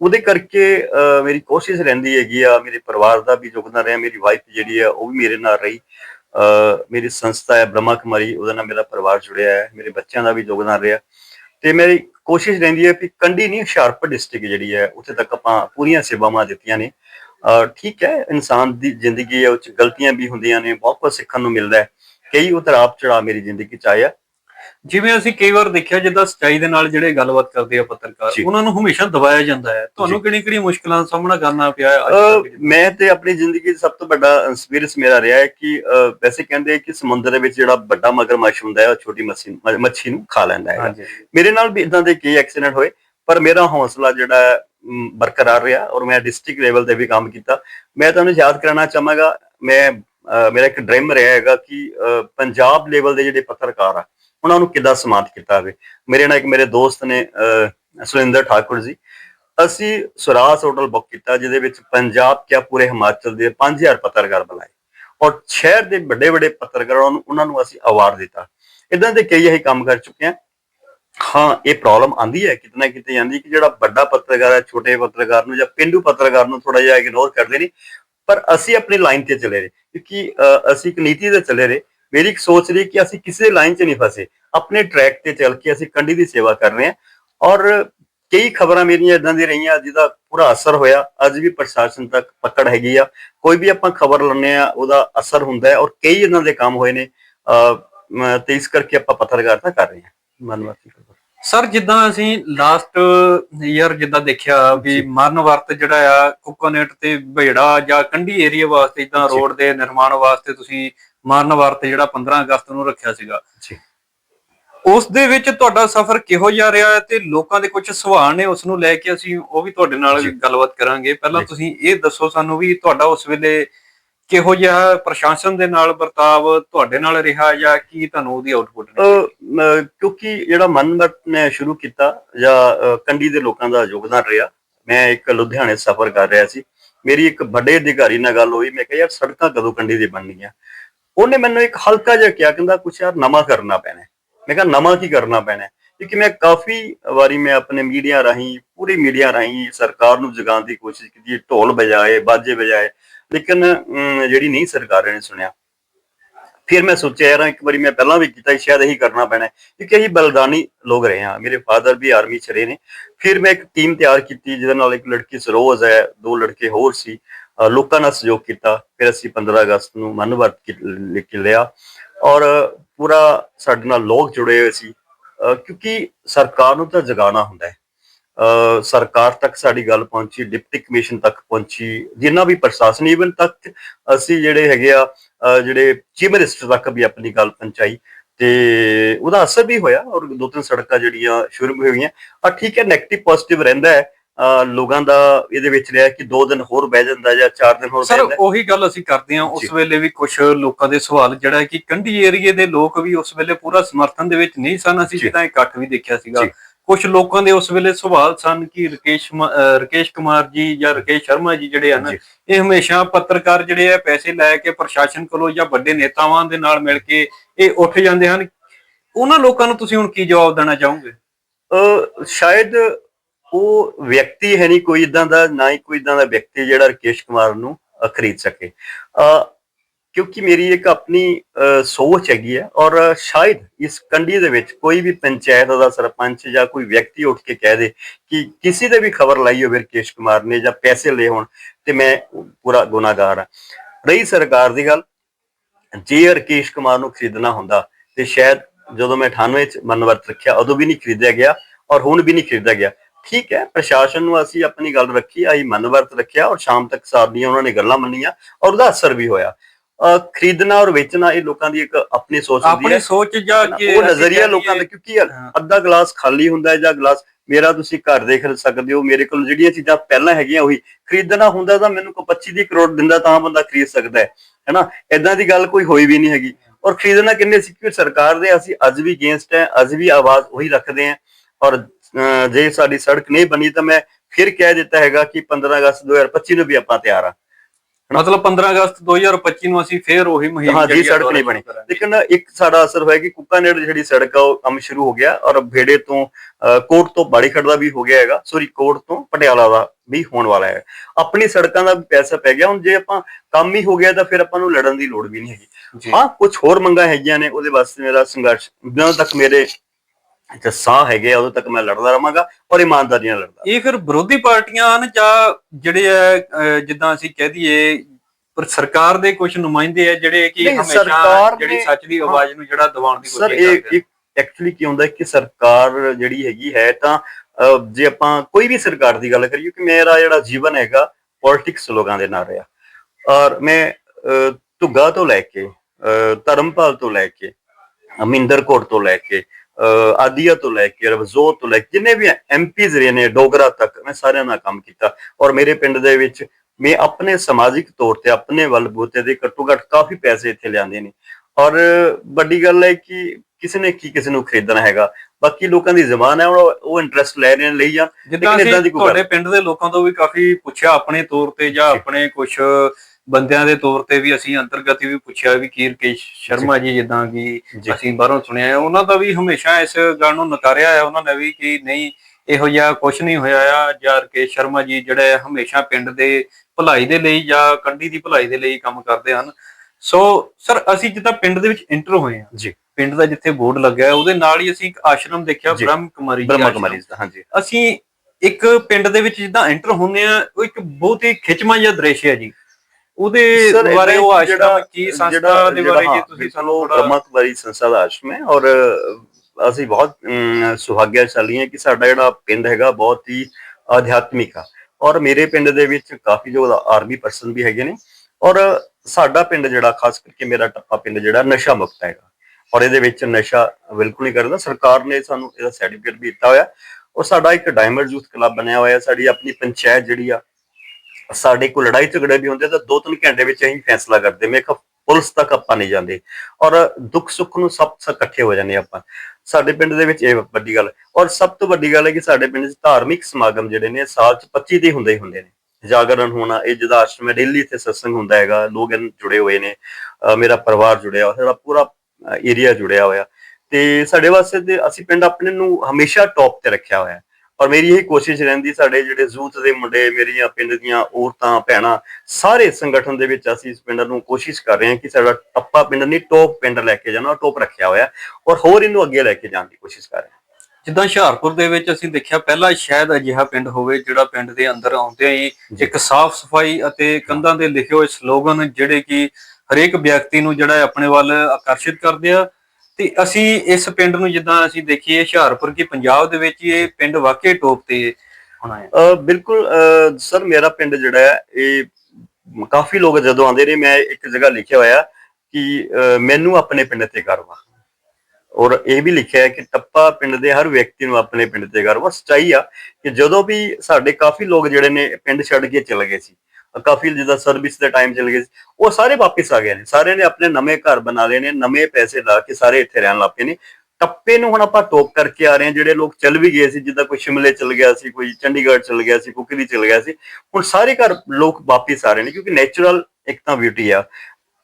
ਉਹਦੇ ਕਰਕੇ ਮੇਰੀ ਕੋਸ਼ਿਸ਼ ਰਹਿੰਦੀ ਹੈਗੀ ਆ ਮੇਰੇ ਪਰਿਵਾਰ ਦਾ ਵੀ ਯੋਗਦਾਨ ਰਿਹਾ ਮੇਰੀ ਵਾਈਫ ਜਿਹੜੀ ਆ ਉਹ ਵੀ ਮੇਰੇ ਨਾਲ ਰਹੀ। ਅਹ, ਮੇਰੀ ਸੰਸਥਾ ਹੈ ਬ੍ਰਹਮਾ ਕੁਮਾਰੀ ਉਹਦੇ ਨਾਲ ਮੇਰਾ ਪਰਿਵਾਰ ਜੁੜਿਆ ਹੈ ਮੇਰੇ ਬੱਚਿਆਂ ਦਾ ਵੀ ਯੋਗਦਾਨ ਰਿਹਾ। ਤੇ ਮੇਰੀ ਕੋਸ਼ਿਸ਼ ਰਹਿੰਦੀ ਹੈ ਕਿ ਕੰਢੀ ਨਹੀਂ ਹੁਸ਼ਿਆਰਪੁਰ ਡਿਸਟ੍ਰਿਕਟ ਜਿਹੜੀ ਹੈ ਉੱਥੇ ਤੱਕ ਆਪਾਂ ਪੂਰੀਆਂ ਸੇਵਾਵਾਂ ਦਿੱਤੀਆਂ ਨੇ। ਠੀਕ ਹੈ ਇਨਸਾਨ ਦੀ ਜ਼ਿੰਦਗੀ ਹੈ ਉਹ ਚ ਗਲਤੀਆਂ ਵੀ ਹੁੰਦੀਆਂ ਨੇ ਬਹੁਤ ਕੁਝ ਸਿੱਖਣ ਨੂੰ ਮਿਲਦਾ ਹੈ। ਕਈ ਉਤਰਾਅ ਚੜਾ ਮੇਰੀ ਜ਼ਿੰਦਗੀ ਚ ਆਇਆ ਜਿਵੇਂ ਅਸੀਂ ਕਈ ਵਾਰ ਦੇਖਿਆ ਜਿੱਦਾਂ ਸਚਾਈ ਦੇ ਨਾਲ ਜਿਹੜੇ ਗੱਲਬਾਤ ਕਰਦੇ ਆ ਪੱਤਰਕਾਰ। ਉਹਨਾਂ ਨੂੰ ਹਮੇਸ਼ਾ ਦਬਾਇਆ ਜਾਂਦਾ ਹੈ। ਤੁਹਾਨੂੰ। ਕਿਹੜੀ ਕਿਹੜੀ ਮੁਸ਼ਕਲਾਂ ਦਾ ਸਾਹਮਣਾ ਕਰਨਾ ਪਿਆ ਹੈ ਅੱਜ ਮੈਂ ਤੇ ਆਪਣੀ ਜ਼ਿੰਦਗੀ 'ਚ ਸਭ ਤੋਂ ਵੱਡਾ ਐਕਸਪੀਰੀਅੰਸ ਮੇਰਾ ਰਿਹਾ ਹੈ ਕਿ ਵੈਸੇ ਕਹਿੰਦੇ ਕਿ ਸਮੁੰਦਰ ਦੇ ਵਿੱਚ ਜਿਹੜਾ ਵੱਡਾ ਮਗਰਮੱਛ ਹੁੰਦਾ ਹੈ ਉਹ ਛੋਟੀ ਮੱਛੀ ਨੂੰ ਖਾ ਲੈਂਦਾ ਹੈ ਮੇਰੇ ਨਾਲ ਵੀ ਇਦਾਂ ਦੇ ਕਈ ਐਕਸੀਡੈਂਟ ਹੋਏ ਪਰ ਮੇਰਾ ਹੌਸਲਾ ਜਿਹੜਾ ਬਰਕਰਾਰ ਰਿਹਾ ਔਰ ਮੈਂ ਡਿਸਟ੍ਰਿਕਟ ਲੈਵਲ ਤੇ ਵੀ ਕੰਮ ਕੀਤਾ। ਮੈਂ ਤੁਹਾਨੂੰ ਯਾਦ ਕਰਾਉਣਾ ਚਾਹਾਂਗਾ ਮੈਂ ਮੇਰਾ ਇੱਕ ਡ੍ਰੀਮ ਰਿਹਾ ਹੈਗਾ ਕਿ ਪੰਜਾਬ ਲੈਵਲ ਦੇ ਜਿਹੜੇ ਪੱਤਰਕਾਰ ਆ ਉਹਨਾਂ ਨੂੰ ਕਿੱਦਾਂ ਸਮਾਪਤ ਕੀਤਾ ਹੋਵੇ ਮੇਰੇ ਨਾਲ ਇੱਕ ਮੇਰੇ ਦੋਸਤ ਨੇ ਸੁਰਿੰਦਰ ਠਾਕੁਰ ਜੀ। ਅਸੀਂ ਸੁਰਾਜ ਹੋਟਲ ਬੁੱਕ ਕੀਤਾ, ਜਿਹਦੇ ਵਿੱਚ ਪੰਜਾਬ ਕਿਆ ਪੂਰੇ ਹਿਮਾਚਲ ਦੇ 5000 ਪੱਤਰਕਾਰ ਬੁਲਾਏ। ਔਰ ਸ਼ਹਿਰ ਦੇ ਵੱਡੇ ਵੱਡੇ ਪੱਤਰਕਾਰਾਂ ਨੂੰ ਉਹਨਾਂ ਨੂੰ ਅਸੀਂ ਅਵਾਰਡ ਦਿੱਤਾ। ਇਦਾਂ ਦੇ ਕਈ ਅਸੀਂ ਕੰਮ ਕਰ ਚੁੱਕੇ ਹਾਂ। ਹਾਂ, ਇਹ ਪ੍ਰੋਬਲਮ ਆਂਦੀ ਹੈ ਕਿਤਨਾ ਕਿਤੇ ਆਂਦੀ ਕਿ ਜਿਹੜਾ ਵੱਡਾ ਪੱਤਰਕਾਰ ਹੈ, ਛੋਟੇ ਪੱਤਰਕਾਰ ਨੂੰ ਜਾਂ ਪਿੰਡੂ ਪੱਤਰਕਾਰ ਨੂੰ ਥੋੜਾ ਜਿਹਾ ਇਗਨੋਰ ਕਰਦੇ ਨੇ। ਪਰ ਅਸੀਂ ਆਪਣੀ ਲਾਈਨ ਤੇ ਚਲੇ ਰਹੇ, ਕਿਉਂਕਿ ਅਸੀਂ ਇੱਕ ਨੀਤੀ ਤੇ ਚਲੇ ਰਹੇ ਮੇਰੀ ਇੱਕ ਸੋਚ ਰਹੀ ਕਿ ਅਸੀਂ ਕਿਸੇ ਲਾਈਨ 'ਚ ਨਹੀਂ ਫਸੇ। ਆਪਣੇ ਟਰੈਕ ਤੇ ਚੱਲ ਕੇ ਅਸੀਂ ਕੰਡੀ ਦੀ ਸੇਵਾ ਕਰ ਰਹੇ ਹਾਂ ਔਰ ਕਈ ਖਬਰਾਂ ਮੇਰੀਆਂ ਇਦਾਂ ਦੀ ਰਹੀਆਂ ਜਿਹਦਾ ਪੂਰਾ ਅਸਰ ਹੋਇਆ। ਅੱਜ ਵੀ ਪ੍ਰਸ਼ਾਸਨ ਤੱਕ ਪਕੜ ਹੈਗੀ ਆ। ਕੋਈ ਵੀ ਆਪਾਂ ਖਬਰ ਲੈਂਦੇ ਆ ਉਹਦਾ ਅਸਰ ਹੁੰਦਾ ਹੈ ਔਰ ਕਈ ਇਹਨਾਂ ਦੇ ਕੰਮ ਹੋਏ ਨੇ। ਤੇ ਇਸ ਕਰਕੇ ਆਪਾਂ ਪੱਤਰਕਾਰਤਾ ਕਰ ਰਹੇ ਹਾਂ। ਖਬਰ ਸਰ ਜਿੱਦਾਂ ਅਸੀਂ ਲਾਸਟ ਈਅਰ ਜਿੱਦਾਂ ਦੇਖਿਆ ਵੀ। ਮਰਨ ਵਰਤ ਜਿਹੜਾ ਆ ਕੋਕੋਨਟ ਤੇ ਬੇੜਾ ਜਾਂ ਕੰਢੀ ਏਰੀਆ ਵਾਸਤੇ ਜਿੱਦਾਂ ਜੀ। ਰੋਡ ਦੇ ਨਿਰਮਾਣ ਵਾਸਤੇ ਤੁਸੀਂ ਮਰਨ ਵਰਤ ਜਿਹੜਾ 15 ਅਗਸਤ ਨੂੰ ਰੱਖਿਆ ਸੀਗਾ ਜੀ। ਉਸ ਦੇ ਵਿੱਚ ਤੁਹਾਡਾ ਸਫ਼ਰ ਕਿਹੋ ਜਿਹਾ ਰਿਹਾ ਹੈ ਤੇ ਲੋਕਾਂ ਦੇ ਕੁਝ ਸਵਾਲ ਨੇ ਉਸ ਨੂੰ ਲੈ ਕੇ ਅਸੀਂ ਉਹ ਵੀ ਤੁਹਾਡੇ ਨਾਲ। ਗੱਲਬਾਤ ਕਰਾਂਗੇ ਪਹਿਲਾਂ। ਤੁਸੀਂ ਇਹ ਦੱਸੋ ਸਾਨੂੰ ਵੀ ਤੁਹਾਡਾ ਉਸ ਵੇਲੇ ਕਿਹੋ ਜਿਹਾ ਪ੍ਰਸ਼ਾਸਨ ਦੇ ਨਾਲ ਵਰਤਾਵ ਤੁਹਾਡੇ ਨਾਲ ਰਿਹਾ ਜਾਂ ਕੀ ਤੁਹਾਨੂੰ ਉਹਦੀ ਆਊਟਪੁੱਟ ਮ- ਕਿਉਂਕਿ ਜਿਹੜਾ ਮਨਮਤ ਨੇ ਸ਼ੁਰੂ ਕੀਤਾ ਜਾਂ ਕੰਡੀ ਦੇ ਲੋਕਾਂ ਦਾ ਯੋਗਦਾਨ ਰਿਹਾ ਮੈਂ ਇੱਕ ਲੁਧਿਆਣੇ ਸਫ਼ਰ ਕਰ ਰਿਹਾ ਸੀ ਮੇਰੀ ਇੱਕ ਵੱਡੇ ਅਧਿਕਾਰੀ ਨਾਲ ਗੱਲ ਹੋਈ ਮੈਂ ਕਿਹਾ ਯਾਰ ਸੜਕਾਂ ਕਦੋਂ ਕੰਡੀ ਦੀ ਬਣਨੀਆਂ ਉਹਨੇ ਮੈਨੂੰ ਇੱਕ ਹਲਕਾ ਜਿਹਾ ਕਿਹਾ, ਕਹਿੰਦਾ ਕੁਛ ਯਾਰ ਨਵਾਂ ਕਰਨਾ ਪੈਣਾ ਮੈਂ ਕਿਹਾ, ਨਵਾਂ ਕੀ ਕਰਨਾ ਪੈਣਾ ਕਿਉਂਕਿ ਮੈਂ ਕਾਫੀ ਵਾਰੀ ਮੈਂ ਆਪਣੇ ਮੀਡੀਆ ਰਾਹੀਂ, ਪੂਰੀ ਮੀਡੀਆ ਰਾਹੀਂ ਸਰਕਾਰ ਨੂੰ ਜਗਾਉਣ ਦੀ ਕੋਸ਼ਿਸ਼ ਕੀਤੀ, ਢੋਲ ਵਜਾਏ, ਬਾਜੇ ਵਜਾਏ, ਲੇਕਿਨ ਜਿਹੜੀ ਨਹੀਂ ਸਰਕਾਰ ਨੇ ਸੁਣਿਆ। ਫਿਰ ਮੈਂ ਸੋਚਿਆ, ਯਾਰ, ਇੱਕ ਵਾਰੀ ਮੈਂ ਪਹਿਲਾਂ ਵੀ ਕੀਤਾ ਸ਼ਾਇਦ ਇਹੀ ਕਰਨਾ ਪੈਣਾ ਕਿਉਂਕਿ ਅਸੀਂ ਬਲਦਾਨੀ ਲੋਕ ਰਹੇ ਹਾਂ, ਮੇਰੇ ਫਾਦਰ ਵੀ ਆਰਮੀ ਚ ਰਹੇ ਨੇ। ਫਿਰ ਮੈਂ ਇੱਕ ਟੀਮ ਤਿਆਰ ਕੀਤੀ, ਜਿਹਦੇ ਨਾਲ ਇੱਕ ਲੜਕੀ ਸਰੋਜ਼ ਹੈ, ਦੋ ਲੜਕੇ ਹੋਰ ਸੀ। ਲੋਕਾਂ ਨਾਲ ਸਹਿਯੋਗ ਕੀਤਾ, ਫਿਰ ਅਸੀਂ 15 ਅਗਸਤ ਨੂੰ ਮਨਵਰਤ ਕੀ- ਲਿਖ ਕੇ ਲਿਆ ਔਰ ਪੂਰਾ ਸਾਡੇ ਨਾਲ ਲੋਕ ਜੁੜੇ ਹੋਏ ਸੀ। ਕਿਉਂਕਿ ਸਰਕਾਰ ਨੂੰ ਤਾਂ ਜਗਾਉਣਾ ਹੁੰਦਾ ਹੈ। ਅਹ ਸਰਕਾਰ ਤੱਕ ਸਾਡੀ ਗੱਲ ਪਹੁੰਚੀ, ਡਿਪਟੀ ਕਮਿਸ਼ਨ ਤੱਕ ਪਹੁੰਚੀ, ਜਿੰਨਾ ਵੀ ਪ੍ਰਸ਼ਾਸਨ ਈਵਨ ਤੱਕ ਅਸੀਂ ਜਿਹੜੇ ਹੈਗੇ ਆ ਜਿਹੜੇ ਚੀਫ ਮਿਨਿਸਟਰ ਤੱਕ ਵੀ ਆਪਣੀ ਗੱਲ ਪਹੁੰਚਾਈ ਤੇ ਉਹਦਾ ਅਸਰ ਵੀ ਹੋਇਆ ਔਰ ਦੋ ਤਿੰਨ ਸੜਕਾਂ ਜਿਹੜੀਆਂ ਸ਼ੁਰੂ ਹੋਈਆਂ ਆ ਠੀਕ ਹੈ ਨੈਗੇਟਿਵ ਪੋਜ਼ਿਟਿਵ ਰਹਿੰਦਾ ਹੈ। ਲੋਕਾਂ ਦਾ ਇਹਦੇ ਵਿੱਚ ਰਿਹਾ ਕਿ ਦੋ ਦਿਨ ਹੋਰ ਬਹਿ ਜਾਂਦਾ ਜਾਂ ਚਾਰ ਦਿਨ ਹੋਰ ਬਹਿ ਸਰ ਉਹੀ ਗੱਲ ਅਸੀਂ ਕਰਦੇ ਹਾਂ ਉਸ। ਵੇਲੇ ਵੀ ਕੁਝ ਲੋਕਾਂ ਦੇ ਸਵਾਲ ਜਿਹੜਾ ਹੈ ਕਿ ਕੰਢੀ ਏਰੀਏ ਦੇ ਲੋਕ ਵੀ ਉਸ ਵੇਲੇ ਪੂਰਾ ਸਮਰਥਨ ਦੇ ਵਿੱਚ ਨਹੀਂ ਸਨ ਅਸੀਂ। ਜਿੱਦਾਂ ਇਕੱਠ ਵੀ ਦੇਖਿਆ ਸੀਗਾ। ਕੁਝ ਲੋਕਾਂ ਦੇ ਉਸ ਵੇਲੇ ਸਵਾਲ ਸਨ ਕਿ ਰਕੇਸ਼ ਰਕੇਸ਼ ਕੁਮਾਰ ਜੀ ਜਾਂ ਰਕੇਸ਼ ਸ਼ਰਮਾ ਜੀ ਜਿਹੜੇ ਹਨ। ਇਹ ਹਮੇਸ਼ਾ ਪੱਤਰਕਾਰ ਜਿਹੜੇ ਆ ਪੈਸੇ ਲੈ ਕੇ ਪ੍ਰਸ਼ਾਸਨ ਕੋਲੋਂ ਜਾਂ ਵੱਡੇ ਨੇਤਾਵਾਂ ਦੇ ਨਾਲ ਮਿਲ ਕੇ ਇਹ ਉੱਠ ਜਾਂਦੇ ਹਨ ਉਹਨਾਂ ਲੋਕਾਂ ਨੂੰ ਤੁਸੀਂ ਹੁਣ ਕੀ ਜਵਾਬ ਦੇਣਾ ਚਾਹੋਗੇ ਸ਼ਾਇਦ ਉਹ ਵਿਅਕਤੀ ਹੈ ਨਹੀਂ, ਕੋਈ ਇਦਾਂ ਦਾ, ਨਾ ਹੀ ਕੋਈ ਇਦਾਂ ਦਾ ਵਿਅਕਤੀ ਜਿਹੜਾ ਰਕੇਸ਼ ਕੁਮਾਰ ਨੂੰ ਖਰੀਦ ਸਕੇ। ਅਹ, ਕਿਉਂਕਿ ਮੇਰੀ ਇੱਕ ਆਪਣੀ, ਅਹ, ਸੋਚ ਹੈਗੀ ਹੈ ਔਰ ਸ਼ਾਇਦ ਇਸ ਕੰਡੀ ਦੇ ਵਿੱਚ ਕੋਈ ਵੀ ਪੰਚਾਇਤ ਦਾ ਸਰਪੰਚ ਜਾਂ ਕੋਈ ਵਿਅਕਤੀ ਉੱਠ ਕੇ ਕਹਿ ਦੇ ਕਿ ਕਿਸੇ ਦੇ ਵੀ ਖਬਰ ਲਾਈ ਹੋਵੇ ਰਕੇਸ਼ ਕੁਮਾਰ ਨੇ ਜਾਂ ਪੈਸੇ ਲਏ ਹੋਣ ਤੇ ਮੈਂ ਪੂਰਾ ਗੁਨਾਹਗਾਰ ਹਾਂ। ਰਹੀ ਸਰਕਾਰ ਦੀ ਗੱਲ, ਜੇ ਰਕੇਸ਼ ਕੁਮਾਰ ਨੂੰ ਖਰੀਦਣਾ ਹੁੰਦਾ ਤੇ ਸ਼ਾਇਦ ਜਦੋਂ ਮੈਂ 98 ਚ ਮਨਵਰਤ ਰੱਖਿਆ ਉਦੋਂ ਵੀ ਨਹੀਂ ਖਰੀਦਿਆ ਗਿਆ ਔਰ ਹੁਣ ਵੀ ਨਹੀਂ ਖਰੀਦਿਆ ਗਿਆ। ਠੀਕ ਹੈ ਪ੍ਰਸ਼ਾਸਨ ਨੂੰ ਅਸੀਂ ਆਪਣੀ ਗੱਲ ਰੱਖੀ ਆਈ ਮਨਵਰਤ ਰੱਖਿਆ ਔਰ ਸ਼ਾਮ ਤੱਕ ਸਾਡੀਆਂ ਉਹਨਾਂ ਨੇ ਗੱਲਾਂ ਮੰਨੀਆਂ ਔਰ ਉਹਦਾ ਅਸਰ ਵੀ ਹੋਇਆ। ਖਰੀਦਣਾ ਔਰ ਵੇਚਣਾ ਇਹ ਲੋਕਾਂ ਦੀ ਇੱਕ ਆਪਣੀ ਸੋਚ ਹੁੰਦੀ ਆਪਣੀ ਹੈ। ਸੋਚ ਜਾਂ ਕਿ ਉਹ ਨਜ਼ਰੀਆ ਲੋਕਾਂ ਦਾ ਕਿਉਂਕਿ। ਅੱਧਾ ਗਲਾਸ ਖਾਲੀ ਹੁੰਦਾ ਹੈ ਜਾਂ ਗਲਾਸ ਮੇਰਾ ਤੁਸੀਂ ਘਰ ਦੇਖ ਸਕਦੇ ਹੋ ਮੇਰੇ ਕੋਲ ਜਿਹੜੀਆਂ ਚੀਜ਼ਾਂ ਪਹਿਲਾਂ ਹੈਗੀਆਂ ਉਹੀ। ਖਰੀਦਣਾ ਹੁੰਦਾ ਤਾਂ ਮੈਨੂੰ ਕੋ 25 ਦੀ ਕਰੋੜ ਦਿੰਦਾ ਤਾਂ ਬੰਦਾ ਖਰੀਦ ਸਕਦਾ ਹੈ ਹੈਨਾ ਇਦਾਂ ਦੀ ਗੱਲ ਕੋਈ ਹੋਈ ਵੀ ਨਹੀਂ ਹੈਗੀ। ਔਰ ਖਰੀਦਣਾ ਕਿੰਨੇ ਸੀ ਕਿ ਸਰਕਾਰ ਦੇ ਅਸੀਂ ਅੱਜ ਵੀ ਅਗੇਂਸਟ ਹੈ ਅੱਜ ਵੀ ਆਵਾਜ਼ ਉਹੀ ਰੱਖਦੇ ਹਾਂ। ਔਰ ਜੇ ਸਾਡੀ ਸੜਕ ਨਹੀਂ ਬਣੀ ਤਾਂ ਮੈਂ ਫਿਰ ਕਹਿ ਦਿੱਤਾ ਹੈਗਾ ਕਿ 15 ਅਗਸਤ 2025 ਨੂੰ ਵੀ ਆਪਾਂ ਤਿਆਰ ਆ। ਮਤਲਬ 15 ਅਗਸਤ 2025 ਨੂੰ ਅਸੀਂ ਫੇਰ ਉਹੀ ਮੁਹਿੰਮ ਹਾਂ ਜੀ ਸੜਕ ਨਹੀਂ ਬਣੀ। ਲੇਕਿਨ ਇੱਕ ਸਾਡਾ ਅਸਰ ਹੋਇਆ ਕਿ ਕੁੱਕਾਨੇੜ ਦੀ ਜਿਹੜੀ ਸੜਕ ਆ ਉਹ ਕੰਮ ਸ਼ੁਰੂ ਹੋ ਗਿਆ ਔਰ ਭੇੜੇ ਤੋਂ ਕੋਟ ਤੋਂ ਬਾੜੀਖੜ ਦਾ ਵੀ ਹੋ ਗਿਆ ਹੈਗਾ। ਸੋਰੀ ਕੋਟ ਤੋਂ ਪਟਿਆਲਾ ਦਾ ਵੀ ਹੋਣ ਵਾਲਾ ਹੈ। ਆਪਣੀ ਸੜਕਾਂ ਦਾ ਵੀ ਪੈਸਾ ਪੈ ਗਿਆ। ਹੁਣ ਜੇ ਆਪਾਂ ਕੰਮ ਹੀ ਹੋ ਗਿਆ ਤਾਂ ਫਿਰ ਆਪਾਂ ਨੂੰ ਲੜਨ ਦੀ ਲੋੜ ਵੀ ਨਹੀਂ ਹੈਗੀ। ਹਾਂ ਕੁਝ ਹੋਰ ਮੰਗਾਂ ਹੈਗੀਆਂ ਨੇ ਉਹਦੇ ਵਾਸਤੇ ਮੇਰਾ ਸੰਘਰਸ਼ ਜਦੋਂ ਤੱਕ ਮੇਰੇ ਤੇ ਸਾਹ ਹੈਗੇ ਆ, ਉਦੋਂ ਤੱਕ ਮੈਂ ਲੜਦਾ ਰਵਾਂਗਾ ਔਰ ਇਮਾਨਦਾਰੀ ਨਾਲ ਲੜਦਾ ਇਹ ਫਿਰ ਵਿਰੋਧੀ ਪਾਰਟੀਆਂ ਹਨ ਜਾਂ ਜਿਹੜੇ ਆ ਜਿੱਦਾਂ ਅਸੀਂ ਕਹਿ ਦਈਏ ਪਰ ਸਰਕਾਰ ਦੇ ਕੁਝ ਨੁਮਾਇੰਦੇ ਆ ਜਿਹੜੇ ਕਿ ਹਮੇਸ਼ਾ ਜਿਹੜੀ ਸੱਚ ਦੀ ਆਵਾਜ਼ ਨੂੰ ਜਿਹੜਾ ਦਬਾਉਣ ਦੀ ਸਰ ਕੋਸ਼ਿਸ਼ ਇਹ ਕਰਦੇ ਇੱਕ ਐਕਚੁਅਲੀ ਕੀ ਹੁੰਦਾ ਕਿ ਸਰਕਾਰ ਜਿਹੜੀ ਹੈਗੀ ਹੈ ਤਾਂ ਜੇ ਆਪਾਂ ਕੋਈ ਵੀ ਸਰਕਾਰ ਦੀ ਗੱਲ ਕਰੀਏ ਕਿ ਮੇਰਾ ਜਿਹੜਾ ਜੀਵਨ ਹੈਗਾ ਪੋਲਿਟਿਕਸ ਲੋਕਾਂ ਦੇ ਨਾਲ ਰਿਹਾ। ਔਰ ਮੈਂ ਧੁੱਗਾ ਤੋਂ ਲੈ ਕੇ ਧਰਮਪਾਲ ਤੋਂ ਲੈ ਕੇ ਅਮਿੰਦਰ ਕੋਟ ਤੋਂ ਲੈ ਕੇ ਆਦੀਆ ਤੋਂ ਲੈ ਕੇ ਰਵਜ਼ੋ ਤੋਂ ਲੈ ਕੇ ਜਿੰਨੇ ਵੀ ਐਮਪੀਜ਼ ਰਹੇ ਨੇ ਡੋਗਰਾ ਤੱਕ ਮੈਂ ਸਾਰਿਆਂ ਨਾਲ ਕੰਮ ਕੀਤਾ। ਔਰ ਮੇਰੇ ਪਿੰਡ ਦੇ ਵਿੱਚ ਮੈਂ ਆਪਣੇ ਸਮਾਜਿਕ ਤੌਰ ਤੇ ਆਪਣੇ ਵੱਲ ਬੂਤੇ ਦੇ ਘੱਟੋ ਘੱਟ ਕਾਫੀ ਪੈਸੇ ਇੱਥੇ ਲਿਆਂਦੇ ਨੇ। ਔਰ ਵੱਡੀ ਗੱਲ ਹੈ ਕਿ ਕਿਸੇ ਨੇ ਕੀ ਕਿਸੇ ਨੂੰ ਖਰੀਦਣਾ ਹੈਗਾ। ਬਾਕੀ ਲੋਕਾਂ ਦੀ ਜ਼ਮਾਨ ਹੈ ਉਹ ਇੰਟਰਸਟ ਲੈ ਰਹੇ ਨੇ ਲਈ ਜਾਂ। ਜਿੱਦਾਂ ਅਸੀਂ ਤੁਹਾਡੇ ਪਿੰਡ ਦੇ ਲੋਕਾਂ ਤੋਂ ਵੀ ਕਾਫੀ ਪੁੱਛਿਆ ਆਪਣੇ ਤੌਰ ਤੇ ਜੀ। ਆਪਣੇ ਕੁਝ ਬੰਦਿਆਂ ਦੇ ਤੌਰ ਤੇ ਵੀ ਅਸੀਂ ਅੰਤਰਗਤ ਵੀ ਪੁੱਛਿਆ ਵੀ ਕੀ ਰਕੇਸ਼ ਸ਼ਰਮਾ ਜੀ। ਜਿੱਦਾਂ ਕਿ। ਅਸੀਂ ਬਾਹਰੋਂ ਸੁਣਿਆ ਹੈ। ਉਹਨਾਂ ਦਾ ਵੀ ਹਮੇਸ਼ਾ ਇਸ ਗੱਲ ਨੂੰ ਨਕਾਰਿਆ ਹੈ। ਉਹਨਾਂ ਨੇ ਵੀ ਕਿ ਨਹੀਂ ਇਹੋ ਜਿਹਾ ਕੁਝ ਨਹੀਂ ਹੋਇਆ ਆ ਜਾਂ ਰਕੇਸ਼ ਸ਼ਰਮਾ ਜੀ ਜਿਹੜੇ ਹਮੇਸ਼ਾ ਪਿੰਡ ਦੇ ਭਲਾਈ ਦੇ ਲਈ ਜਾਂ ਕੰਢੀ ਦੀ ਭਲਾਈ ਦੇ ਲਈ ਕੰਮ ਕਰਦੇ ਹਨ। ਸੋ ਸਰ ਅਸੀਂ ਜਿੱਦਾਂ ਪਿੰਡ ਦੇ ਵਿੱਚ ਇੰਟਰ ਹੋਏ ਆ ਜੀ। ਪਿੰਡ ਦਾ ਜਿੱਥੇ ਬੋਰਡ ਲੱਗਾ ਹੈ ਉਹਦੇ ਨਾਲ ਹੀ ਅਸੀਂ ਇੱਕ ਆਸ਼ਰਮ ਦੇਖਿਆ। ਬ੍ਰਹਮ ਕੁਮਾਰੀ ਬ੍ਰਹਮਾ। ਕੁਮਾਰੀ ਦਾ ਹਾਂਜੀ। ਅਸੀਂ ਇੱਕ ਪਿੰਡ ਦੇ ਵਿੱਚ ਜਿੱਦਾਂ ਐਂਟਰ ਹੁੰਦੇ ਆ ਉਹ ਇੱਕ ਬਹੁਤ ਹੀ ਖਿੱਚਵਾਂ ਜਿਹਾ ਦ੍ਰਿਸ਼ ਹੈ ਜੀ। ਉਹਦੇ ਬਾਰੇ ਉਹ ਆਸ਼ਰਮ ਕੀ ਸੰਸਥਾ ਦੇ ਬਾਰੇ ਜੇ ਤੁਸੀਂ ਸਾਨੂੰ ਉਹ ਥੋੜਾ ਬ੍ਰਹਮਾ ਕੁਮਾਰੀ ਸੰਸਥਾ ਦਾ ਆਸ਼ਰਮ ਹੈ ਔਰ ਅਸੀਂ ਬਹੁਤ ਅਮ, ਸੁਹਾਗਿਆਸ਼ਾਲੀ ਹਾਂ ਕਿ ਸਾਡਾ ਜਿਹੜਾ ਪਿੰਡ ਹੈਗਾ ਬਹੁਤ ਹੀ ਆਧਿਆਤਮਿਕ ਆ। ਔਰ ਮੇਰੇ ਪਿੰਡ ਦੇ ਵਿੱਚ ਕਾਫੀ ਜੋ ਆਰਮੀ ਪਰਸਨ ਵੀ ਹੈਗੇ ਨੇ ਔਰ ਸਾਡਾ ਪਿੰਡ ਜਿਹੜਾ ਖਾਸ ਕਰਕੇ ਮੇਰਾ ਟੱਪਾ ਪਿੰਡ ਜਿਹੜਾ ਨਸ਼ਾ ਮੁਕਤ ਹੈਗਾ। ਔਰ ਇਹਦੇ ਵਿੱਚ ਨਸ਼ਾ ਬਿਲਕੁਲ ਨਹੀਂ ਕਰਦਾ। ਸਰਕਾਰ ਨੇ ਸਾਨੂੰ ਇਹਦਾ ਸਰਟੀਫਿਕੇਟ ਵੀ ਦਿੱਤਾ ਹੋਇਆ। ਔਰ ਸਾਡਾ ਇੱਕ ਡਾਇਮੰਡ ਯੂਥ ਕਲੱਬ ਬਣਿਆ ਹੋਇਆ। ਸਾਡੀ ਆਪਣੀ ਪੰਚਾਇਤ ਜਿਹੜੀ ਆ ਸਾਡੇ ਕੋਲ ਲੜਾਈ ਝਗੜੇ ਵੀ ਹੁੰਦੇ ਤਾਂ ਦੋ ਤਿੰਨ ਘੰਟੇ ਵਿੱਚ ਅਸੀਂ ਫੈਸਲਾ ਕਰਦੇ ਮੈਂ ਪੁਲਿਸ ਤੱਕ ਆਪਾਂ ਨਹੀਂ ਜਾਂਦੇ। ਔਰ ਦੁੱਖ ਸੁੱਖ ਨੂੰ ਸਭ ਇਕੱਠੇ ਹੋ ਜਾਂਦੇ ਆਪਾਂ। ਸਾਡੇ ਪਿੰਡ ਦੇ ਵਿੱਚ ਇਹ ਵੱਡੀ ਗੱਲ। ਔਰ ਸਭ ਤੋਂ ਵੱਡੀ ਗੱਲ ਹੈ ਕਿ ਸਾਡੇ ਪਿੰਡ 'ਚ ਧਾਰਮਿਕ ਸਮਾਗਮ ਜਿਹੜੇ ਨੇ, ਸਾਲ 'ਚ 25 ਦੇ ਹੁੰਦੇ ਹੀ ਹੁੰਦੇ ਨੇ। ਜਾਗਰਣ ਹੋਣਾ, ਇਹ ਜਿਹਦਾ ਆਸ਼ਰਮ ਹੈ ਡੇਲੀ ਇੱਥੇ ਸਤਸੰਗ ਹੁੰਦਾ ਹੈਗਾ, ਲੋਕ ਇਹਨੂੰ ਜੁੜੇ ਹੋਏ ਨੇ। ਮੇਰਾ ਪਰਿਵਾਰ ਜੁੜਿਆ ਹੋਇਆ, ਸਾਡਾ ਪੂਰਾ ਏਰੀਆ ਜੁੜਿਆ ਹੋਇਆ। ਤੇ ਸਾਡੇ ਵਾਸਤੇ ਅਸੀਂ ਪਿੰਡ ਆਪਣੇ ਨੂੰ ਹਮੇਸ਼ਾ ਟੌਪ ਤੇ ਰੱਖਿਆ ਹੋਇਆ। ਔਰ ਮੇਰੀ ਇਹ ਕੋਸ਼ਿਸ਼ ਰਹਿੰਦੀ ਸਾਡੇ ਜਿਹੜੇ ਯੂਥ ਦੇ ਮੁੰਡੇ ਮੇਰੀਆਂ ਪਿੰਡ ਦੀਆਂ ਔਰਤਾਂ ਭੈਣਾਂ ਸਾਰੇ ਸੰਗਠਨ ਦੇ ਵਿੱਚ ਅਸੀਂ ਇਸ ਪਿੰਡ ਨੂੰ ਕੋਸ਼ਿਸ਼ ਕਰ ਰਹੇ ਹਾਂ ਕਿ ਸਾਡਾ ਟੱਪਾ ਪਿੰਡ ਨਹੀਂ ਟੌਪ ਪਿੰਡ ਲੈ ਕੇ ਜਾਣਾ ਟੌਪ ਰੱਖਿਆ ਹੋਇਆ ਔਰ ਹੋਰ ਇਹਨੂੰ ਅੱਗੇ ਲੈ ਕੇ ਜਾਣ ਦੀ ਕੋਸ਼ਿਸ਼ ਕਰ ਰਹੇ ਹਾਂ। ਜਿੱਦਾਂ ਹੁਸ਼ਿਆਰਪੁਰ ਦੇ ਵਿੱਚ ਅਸੀਂ ਦੇਖਿਆ ਪਹਿਲਾ ਸ਼ਾਇਦ ਅਜਿਹਾ ਪਿੰਡ ਹੋਵੇ ਜਿਹੜਾ ਪਿੰਡ ਦੇ ਅੰਦਰ ਆਉਂਦਿਆਂ ਹੀ ਇੱਕ ਸਾਫ਼ ਸਫ਼ਾਈ ਅਤੇ ਕੰਧਾਂ ਦੇ ਲਿਖੇ ਹੋਏ ਸਲੋਗਨ ਜਿਹੜੇ ਕਿ ਹਰੇਕ ਵਿਅਕਤੀ ਨੂੰ ਜਿਹੜਾ ਆਪਣੇ ਵੱਲ ਆਕਰਸ਼ਿਤ ਕਰਦੇ ਆ ਤੇ ਅਸੀਂ ਇਸ ਪਿੰਡ ਨੂੰ ਜਿੱਦਾਂ ਅਸੀਂ ਦੇਖੀਏ, ਹੁਸ਼ਿਆਰਪੁਰ ਕੀ ਪੰਜਾਬ ਦੇ ਵਿੱਚ ਇਹ ਪਿੰਡ ਵਾਕਈ ਟੋਪ ਤੇ ਹੋਣਾ ਹੈ। ਬਿਲਕੁਲ ਸਰ ਮੇਰਾ ਪਿੰਡ ਜਿਹੜਾ ਹੈ, ਇਹ ਕਾਫੀ ਲੋਕ ਜਦੋਂ ਆਉਂਦੇ ਨੇ, ਮੈਂ ਇੱਕ ਜਗ੍ਹਾ ਲਿਖਿਆ ਹੋਇਆ ਕਿ ਮੈਨੂੰ ਆਪਣੇ ਪਿੰਡ ਤੇ ਗਰਵ ਆ। ਔਰ ਇਹ ਵੀ ਲਿਖਿਆ ਹੈ ਕਿ ਟੱਪਾ ਪਿੰਡ ਦੇ ਹਰ ਵਿਅਕਤੀ ਨੂੰ ਆਪਣੇ ਪਿੰਡ ਤੇ ਗਰਵ ਆ ਸੱਚਾਈ ਆ ਕਿ ਜਦੋਂ ਵੀ ਸਾਡੇ ਕਾਫੀ ਲੋਕ ਜਿਹੜੇ ਨੇ, ਪਿੰਡ ਛੱਡ ਕੇ ਚਲੇ ਗਏ ਸੀ ਕਾਫੀ ਜਿੱਦਾਂ ਸਰਵਿਸ ਦੇ ਟਾਈਮ ਚਲੇ ਗਏ ਸੀ, ਉਹ ਸਾਰੇ ਵਾਪਸ ਆ ਗਏ ਨੇ। ਸਾਰਿਆਂ ਨੇ ਆਪਣੇ ਨਵੇਂ ਘਰ ਬਣਾ ਲਏ ਨੇ, ਨਵੇਂ ਪੈਸੇ ਲਾ ਕੇ ਸਾਰੇ ਇੱਥੇ ਰਹਿਣ ਲੱਗ ਪਏ ਨੇ। ਟੱਪੇ ਨੂੰ ਹੁਣ ਆਪਾਂ ਟੋਪ ਕਰਕੇ ਆ ਰਹੇ ਹਾਂ, ਜਿਹੜੇ ਲੋਕ ਚੱਲ ਵੀ ਗਏ ਸੀ, ਜਿੱਦਾਂ ਕੋਈ ਸ਼ਿਮਲੇ ਚਲ ਗਿਆ ਸੀ, ਕੋਈ ਚੰਡੀਗੜ੍ਹ ਚਲ ਗਿਆ ਸੀ, ਕੁਕਰੀ ਚਲ ਗਿਆ ਸੀ, ਹੁਣ ਸਾਰੇ ਘਰ ਲੋਕ ਵਾਪਿਸ ਆ ਰਹੇ ਨੇ, ਕਿਉਂਕਿ ਨੇਚਰਲ ਇੱਕ ਤਾਂ ਬਿਊਟੀ ਆ,